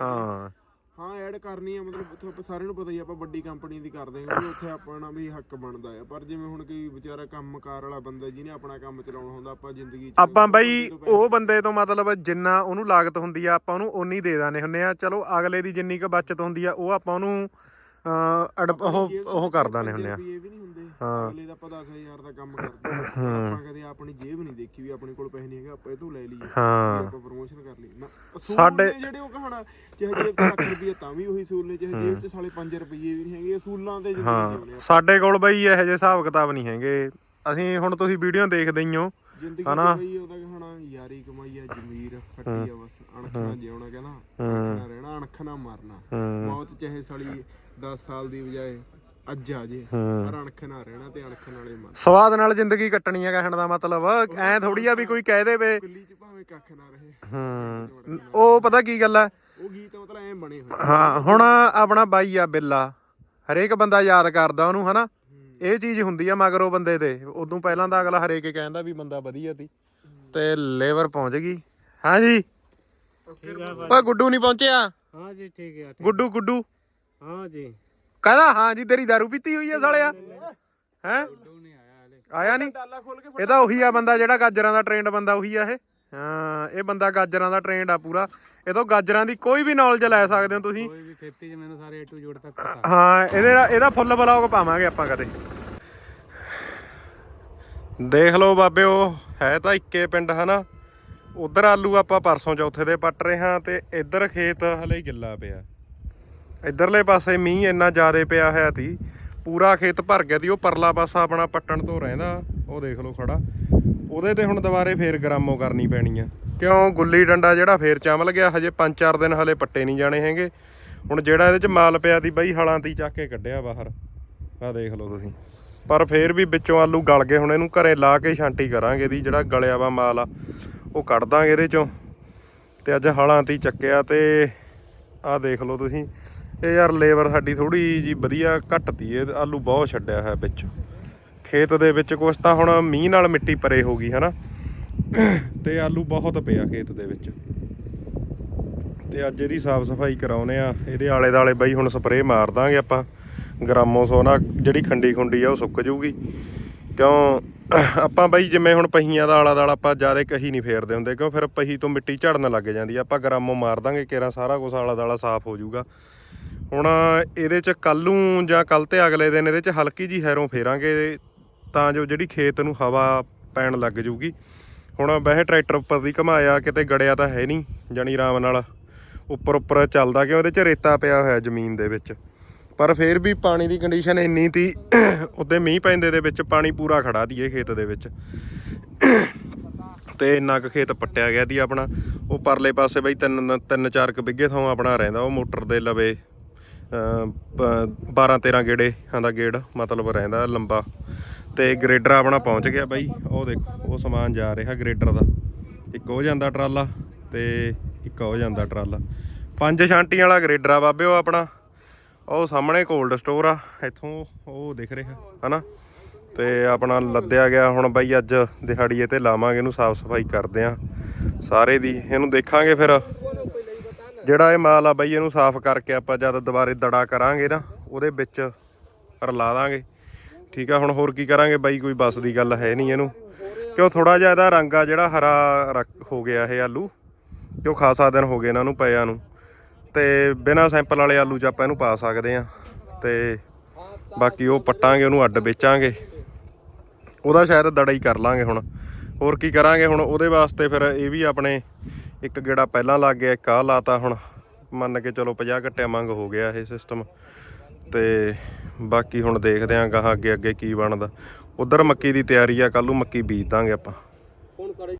ਹਾਂ। ਹਾਂ ਐਡ ਕਰਨੀ ਆ ਮਤਲਬ ਉੱਥੇ ਆਪਾਂ ਸਾਰਿਆਂ ਨੂੰ ਪਤਾ ਹੀ ਆ, ਆਪਾਂ ਵੱਡੀ ਕੰਪਨੀ ਦੀ ਕਰਦੇ ਹਾਂ ਕਿਉਂਕਿ ਉੱਥੇ ਆਪਣਾ ਵੀ ਹੱਕ ਬਣਦਾ ਆ। ਪਰ ਜਿਵੇਂ ਹੁਣ ਕੋਈ ਵਿਚਾਰਾ ਕੰਮਕਾਰ ਵਾਲਾ ਬੰਦਾ ਜਿਹਨੇ ਆਪਣਾ ਕੰਮ ਚਲਾਉਣਾ ਹੁੰਦਾ ਆਪਾਂ ਜ਼ਿੰਦਗੀ 'ਚ ਆਪਾਂ ਬਾਈ ਉਹ ਬੰਦੇ ਤੋਂ ਮਤਲਬ ਜਿੰਨਾ ਉਹਨੂੰ ਲਾਗਤ ਹੁੰਦੀ ਆ ਆਪਾਂ ਉਹਨੂੰ ਓਨੀ ਦੇ ਦਾਨੇ ਹੁੰਨੇ ਆ। ਚਲੋ ਅਗਲੇ ਦੀ ਜਿੰਨੀ ਕੁ ਬਚਤ ਹੁੰਦੀ ਆ ਉਹ ਆਪਾਂ ਉਹਨੂੰ ਅਡ- ਉਹ ਉਹ ਕਰ ਦਾਨੇ ਹੁੰਨੇ ਆ। ਰੁਪਈਏ ਵੀ ਨਹੀਂ ਹੁੰਦੇ। ਹਾਂ। ਅਗਲੇ ਦਾ ਆਪਾਂ 10000 ਦਾ ਕੰਮ ਕਰਦੇ ਹਾਂ। ਪਰ ਆਪਾਂ ਕਦੇ ਆਪਣੀ ਜੇਬ ਨਹੀਂ ਦੇਖੀ ਵੀ ਆਪਣੇ ਕੋਲ ਪੈਸੇ ਨਹੀਂ ਹੈਗੇ ਆਪਾਂ ਇਹ ਤੋਂ ਲੈ ਲਈਏ। ਹਾਂ। ਆਪਾਂ ਪ੍ਰੋਮੋਸ਼ਨ ਕਰ ਲਈ ਨਾ ਅਸੂਲ ਸਾਡੇ- ਨੇ ਜਿਹੜੇ ਉਹ ਕਹਾਣਾ ਚਾਹੇ ਜੇਬ 'ਚ ਲੱਖ ਤਾਂ ਵੀ ਉਹੀ ਅਸੂਲ ਨੇ ਚਾਹੇ ਜੇਬ 'ਚ ਸਾਲੇ 5 ਰੁਪਈਏ ਵੀ ਨਹੀਂ ਹੈਗੇ ਅਸੂਲਾਂ ਤੇ ਹਾਂ। ਸਾਡੇ ਕੋਲ ਬਈ ਇਹੋ ਜਿਹੇ ਹਿਸਾਬ ਕਿਤਾਬ ਨਹੀਂ ਹੈਗੇ। ਅਸੀਂ ਹੁਣ ਤੁਸੀਂ ਵੀਡੀਓ ਦੇਖਦੇ ਹੀ ਹੋ। ਜ਼ਿੰਦਗੀ ਹਨਾ? ਚ ਬਈ ਉਹਦਾ ਕਹਾਣਾ ਯਾਰੀ ਕਮਾਈ ਆ ਜ਼ਮੀਰ ਖੱਟੀ ਆ ਬਸ ਅਣਖ ਨਾਲ ਜਿਉਣਾ ਕਹਿੰਦਾ। ਅਣਖ ਨਾਲ ਰਹਿਣਾ ਅਣਖ ਨਾਲ ਮਰਨਾ। ਹੂੰ। ਮੌਤ ਚਾਹੇ ਸਾਲੀ 10 ਸਾਲ ਦੀ ਬਜਾਏ ਅੱਜ ਆ ਜੇ। ਹੂੰ। ਪਰ ਅਣਖ ਨਾਲ ਰਹਿਣਾ ਤੇ ਅਣਖ ਨਾਲੇ ਮਰ ਸਵਾਦ ਨਾਲ ਜ਼ਿੰਦਗੀ ਕੱਟਣੀ ਆ ਕਹਿਣ ਦਾ ਮਤਲਬ। ਐ ਥੋੜੀ ਆ ਵੀ ਕੋਈ ਕਹਿ ਦੇਵੇ। ਕੁੱਲੀ ਚ ਭਾਵੇਂ ਕੱਖ ਨਾ ਰਹੇ। ਹੂੰ। ਉਹ ਪਤਾ ਕੀ ਗੱਲ ਆ? ਉਹ ਗੀਤ ਮਤਲਬ ਐਂ ਬਣੇ ਹੋਏ। ਹਾਂ ਹੁਣ ਆਪਣਾ ਬਾਈ ਆ ਬਿੱਲਾ। ਹਰੇਕ ਬੰਦਾ ਯਾਦ ਕਰਦਾ ਉਹਨੂੰ ਹਨਾ? ਇਹ ਚੀਜ਼ ਹੁੰਦੀ ਆ ਮਗਰ ਉਹ ਬੰਦੇ ਤੇ। ਉਦੋਂ ਪਹਿਲਾਂ ਤਾਂ ਅਗਲਾ ਹਰੇਕ ਹੀ ਕਹਿੰਦਾ ਵੀ ਬੰਦਾ ਵਧੀਆ ਸੀ। ਤੇ ਲੇਬਰ ਪਹੁੰਚ ਗਈ। ਹਾਂਜੀ ਓਏ ਗੁੱਡੂ ਨਹੀਂ ਪਹੁੰਚਿਆ? ਹਾਂ ਜੀ ਠੀਕ ਹੈ ਗੁੱਡੂ ਗੁੱਡੂ। ਹਾਂ ਜੀ। ਕਹਦਾ ਹਾਂ ਜੀ ਤੇਰੀ दारू ਪੀਤੀ ਹੋਈ ਆ ਸਾਲਿਆ। ਹੈ? ਆਇਆ ਨਹੀਂ? ਡਾਲਾ ਖੋਲ ਕੇ ਇਹ ਤਾਂ ਉਹੀ ਆ ਬੰਦਾ ਜਿਹੜਾ ਗਾਜਰਾਂ ਦਾ ਟ੍ਰੈਂਡ ਬੰਦਾ ਉਹੀ ਆ ਇਹ। ਹਾਂ ਇਹ ਬੰਦਾ ਗਾਜਰਾਂ ਦਾ ਟ੍ਰੈਂਡ ਆ ਪੂਰਾ। ਇਹ ਤੋਂ ਗਾਜਰਾਂ ਦੀ ਕੋਈ ਵੀ ਨੌਲੇਜ ਲੈ ਸਕਦੇ ਹੋ ਤੁਸੀਂ। ਕੋਈ ਵੀ ਖੇਤੀ 'ਚ ਮੈਨੂੰ ਸਾਰੇ ਏ ਟੂ ਜ਼ੈਡ ਤੱਕ ਪਤਾ। ਹਾਂ ਇਹਦੇ ਇਹਦਾ ਫੁੱਲ ਬਲੌਗ ਪਾਵਾਂਗੇ ਆਪਾਂ ਕਦੇ। ਦੇਖ ਲਓ ਬਾਬਿਓ ਹੈ ਤਾਂ ਇੱਕੇ ਪਿੰਡ ਹਨਾ? ਉਧਰ ਆਲੂ ਆਪਾਂ ਪਰਸੋਂ ਚੌਥੇ ਦੇ ਪੱਟ ਰਹੇ ਹਾਂ ਤੇ ਇੱਧਰ ਖੇਤ ਹਲੇ ਗਿੱਲਾ ਪਿਆ। ਇੱਧਰਲੇ ਪਾਸੇ ਮੀਂਹ ਇੰਨਾ ਜ਼ਿਆਦਾ ਪਿਆ ਹੋਇਆ ਸੀ ਪੂਰਾ ਖੇਤ ਭਰ ਗਿਆ ਸੀ ਉਹ ਪਰਲਾ ਪਾਸਾ ਆਪਣਾ ਪੱਟਣ ਤੋਂ ਰਹਿੰਦਾ, ਉਹ ਦੇਖ ਲਓ ਖੜਾ। ਉਹਦੇ ਤੇ ਹੁਣ ਦੁਬਾਰੇ ਫੇਰ ਗਰਾਮੋ ਕਰਨੀ ਪੈਣੀ ਆ। ਕਿਉਂ? ਗੁੱਲੀ ਡੰਡਾ ਜਿਹੜਾ ਫੇਰ ਚਮਲ ਗਿਆ, ਹਜੇ 5-4 ਦਿਨ ਹਲੇ ਪੱਟੇ ਨਹੀਂ ਜਾਣੇ ਹੈਗੇ। ਹੁਣ ਜਿਹੜਾ ਇਹਦੇ ਚ ਮਾਲ ਪਿਆ ਸੀ ਬਈ, ਹਲਾਂ ਤੀ ਚੱਕ ਕੇ ਕੱਢਿਆ ਬਾਹਰ। ਆਹ ਦੇਖ ਲਓ ਤੁਸੀਂ। ਪਰ ਫੇਰ ਵੀ ਵਿੱਚੋਂ ਆਲੂ ਗਲ ਗਏ, ਹੁਣ ਇਹਨੂੰ ਘਰੇ ਲਾ ਕੇ ਛਾਂਟੀ ਕਰਾਂਗੇ ਇਹਦੀ ਜਿਹੜਾ ਗਲਿਆ ਵਾ ਮਾਲ ਆ, ਉਹ ਕੱਢ ਦਾਂਗੇ ਇਹਦੇ ਚੋਂ। ਤੇ ਅੱਜ ਹਲਾਂ ਤੀ ਚੱਕਿਆ ਤੇ ਆਹ ਦੇਖ ਲਓ ਤੁਸੀਂ। ਇਹ ਯਾਰ ਲੇਬਰ ਸਾਡੀ ਥੋੜੀ ਜੀ ਵਧੀਆ ਘੱਟ ਤੀ ਇਹ ਆਲੂ ਬਹੁਤ ਛੱਡਿਆ ਹੈ ਵਿੱਚ। ਖੇਤ ਦੇ ਵਿੱਚ ਕੁਛ ਤਾਂ ਹੁਣ ਮੀਂਹ ਨਾਲ ਮਿੱਟੀ ਪਰੇ ਹੋ ਗਈ, ਹਨਾ? ਤੇ ਆਲੂ ਬਹੁਤ ਪਿਆ ਖੇਤ ਦੇ ਵਿੱਚ। ਤੇ ਅੱਜ ਇਹਦੀ ਸਾਫ਼ ਸਫ਼ਾਈ ਕਰਾਉਨੇ ਆ। ਇਹਦੇ ਆਲੇ ਦਾਲੇ ਬਾਈ ਹੁਣ ਸਪਰੇਅ ਮਾਰ ਦਾਂਗੇ ਆਪਾਂ। ਗ੍ਰਾਮੋ ਸੋਨਾ, ਜਿਹੜੀ ਖੰਡੀ ਖੁੰਡੀ ਆ, ਉਹ ਸੁੱਕ ਜੂਗੀ ਕਿਉਂ? ਆਪਾਂ ਬਾਈ ਜਿਵੇਂ ਹੁਣ ਪਹੀਆਂ ਦਾ ਆਲਾ ਦਾਲਾ ਆਪਾਂ ਜ਼ਿਆਦਾ ਕਹੀ ਨਹੀਂ ਫੇਰਦੇ ਹੁੰਦੇ। ਕਿਉਂ? ਫਿਰ ਪਹੀ ਤੋਂ ਮਿੱਟੀ ਝੜਨ ਲੱਗ ਜਾਂਦੀ ਆ। ਆਪਾਂ ਗ੍ਰਾਮੋ ਮਾਰ ਦਾਂਗੇ, ਕੇਰਾ ਸਾਰਾ ਕੁਝ ਆਲਾ ਦਾਲਾ ਸਾਫ਼ ਹੋ ਜਾਊਗਾ। ਹੁਣ ਇਹਦੇ ਚ ਕੱਲ ਨੂੰ ਜਾਂ ਕੱਲ ਤੇ ਅਗਲੇ ਦਿਨ ਇਹਦੇ ਚ ਹਲਕੀ ਜੀ ਹੈਰੋਂ ਫੇਰਾਂਗੇ, ਤਾਂ ਜੋ ਜਿਹੜੀ ਖੇਤ ਨੂੰ ਹਵਾ ਪੈਣ ਲੱਗ ਜੂਗੀ ਹੁਣ ਵੈਸੇ ਟਰੈਕਟਰ ਉੱਪਰ ਦੀ ਘਮਾਇਆ, ਕਿਤੇ ਗੜਿਆ ਤਾਂ ਹੈ ਨਹੀਂ, ਜਾਣੀ ਆਰਾਮ ਨਾਲ ਉੱਪਰ ਉੱਪਰ ਚੱਲਦਾ ਕਿਉਂ? ਉਹਦੇ ਚ ਰੇਤਾ ਪਿਆ ਹੋਇਆ ਜ਼ਮੀਨ ਦੇ ਵਿੱਚ। ਪਰ ਫਿਰ ਵੀ ਪਾਣੀ ਦੀ ਕੰਡੀਸ਼ਨ ਇੰਨੀ ਤੀ ਉੱਤੇ ਮੀਂਹ ਪੈਂਦੇ ਦੇ ਵਿੱਚ ਪਾਣੀ ਪੂਰਾ ਖੜਾ ਦੀ ਖੇਤ ਦੇ ਵਿੱਚ। ਤੇ ਇੰਨਾ ਕੁ ਖੇਤ ਪੱਟਿਆ ਗਿਆ ਦੀ ਆਪਣਾ। ਉਹ ਪਰਲੇ ਪਾਸੇ ਬਈ ਤਿੰਨ ਤਿੰਨ ਚਾਰ ਕੁ ਬਿੱਗੇ ਥਾਂ ਆਪਣਾ ਰਹਿੰਦਾ, ਉਹ ਮੋਟਰ ਦੇ ਲਵੇ। 12 13 ਗੇੜੇ ਦਾ ਗੇੜ ਮਤਲਬ ਰਹਿੰਦਾ ਲੰਬਾ। ਤੇ ਗ੍ਰੇਡਰ ਆਪਣਾ ਪਹੁੰਚ ਗਿਆ ਬਾਈ। ਉਹ ਦੇਖੋ, ਉਹ ਸਮਾਨ ਜਾ ਰਿਹਾ ਗ੍ਰੇਡਰ ਦਾ। ਇੱਕ ਉਹ ਜਾਂਦਾ ਟਰਾਲਾ ਤੇ ਇੱਕ ਉਹ ਜਾਂਦਾ ਟਰਾਲਾ। ਪੰਜ ਛਾਂਟੀਆਂ ਵਾਲਾ ਗ੍ਰੇਡਰ ਆ ਬਾਬੇ ਉਹ ਆਪਣਾ। ਉਹ ਸਾਹਮਣੇ ਕੋਲਡ ਸਟੋਰ ਆ। ਇੱਥੋਂ ਉਹ ਦਿਖ ਰਿਹਾ, ਹਨਾ? ਤੇ ਆਪਣਾ ਲੱਦਿਆ ਗਿਆ। ਹੁਣ ਬਾਈ ਅੱਜ ਦਿਹਾੜੀਏ ਤੇ ਲਾਵਾਂਗੇ, ਇਹਨੂੰ ਸਾਫ਼ ਸਫ਼ਾਈ ਕਰਦੇ ਆ। ਸਾਰੇ ਦੀ, ਇਹਨੂੰ ਦੇਖਾਂਗੇ ਫਿਰ। ਜਿਹੜਾ ਇਹ ਮਾਲ ਆ ਬਾਈ, ਇਹਨੂੰ ਸਾਫ਼ ਕਰਕੇ ਆਪਾਂ ਜਦ ਦੁਬਾਰੇ ਦੜਾ ਕਰਾਂਗੇ ਨਾ, ਉਹਦੇ ਵਿੱਚ ਰਲਾ ਦਾਂਗੇ। ਠੀਕ ਆ, ਹੁਣ ਹੋਰ ਕੀ ਕਰਾਂਗੇ ਬਾਈ, ਕੋਈ ਬਸ ਦੀ ਗੱਲ ਹੈ ਨਹੀਂ ਇਹਨੂੰ। ਕਿਉਂ ਥੋੜਾ ਜਿਹਾ ਇਹਦਾ ਰੰਗ ਆ ਜਿਹੜਾ ਹਰਾ ਰੱਖ- ਹੋ ਗਿਆ ਇਹ ਆਲੂ, ਕਿਉਂ ਖਾਸਾ ਦਿਨ ਹੋ ਗਏ ਇਹਨਾਂ ਨੂੰ ਪਿਆ ਨੂੰ। ਤੇ ਬਿਨਾ ਸੈਂਪਲ ਵਾਲੇ ਆਲੂ ਚ ਆਪਾਂ ਇਹਨੂੰ ਪਾ ਸਕਦੇ ਆ। ਤੇ ਬਾਕੀ ਉਹ ਪੱਟਾਂਗੇ, ਉਹਨੂੰ ਅੱਡ ਵੇਚਾਂਗੇ। ਉਹਦਾ ਸ਼ਾਇਦ ਦੜਾ ਹੀ ਕਰ ਲਾਂਗੇ ਹੁਣ। ਹੋਰ ਕੀ ਕਰਾਂਗੇ ਹੁਣ, ਉਹਦੇ ਵਾਸਤੇ ਫਿਰ ਇਹ ਵੀ ਆਪਣੇ ਇੱਕ ਗੇੜਾ ਪਹਿਲਾਂ ਲੱਗ ਗਿਆ, ਇੱਕ ਆਹ ਲਾਤਾ ਹੁਣ। ਮੰਨ ਕੇ ਚਲੋ 50 ਘੱਟਿਆ ਮੰਗ ਹੋ ਗਿਆ ਇਹ ਸਿਸਟਮ ਤੇ ਬਾਕੀ ਹੁਣ ਦੇਖਦੇ ਆਂ ਗਾਹਾਂ ਅੱਗੇ ਅੱਗੇ ਕੀ ਬਣਦਾ। ਉਧਰ ਮੱਕੀ ਦੀ ਤਿਆਰੀ ਆ ਕੱਲ ਨੂੰ ਮੱਕੀ ਬੀਜ ਦਾਂਗੇ ਆਪਾਂ।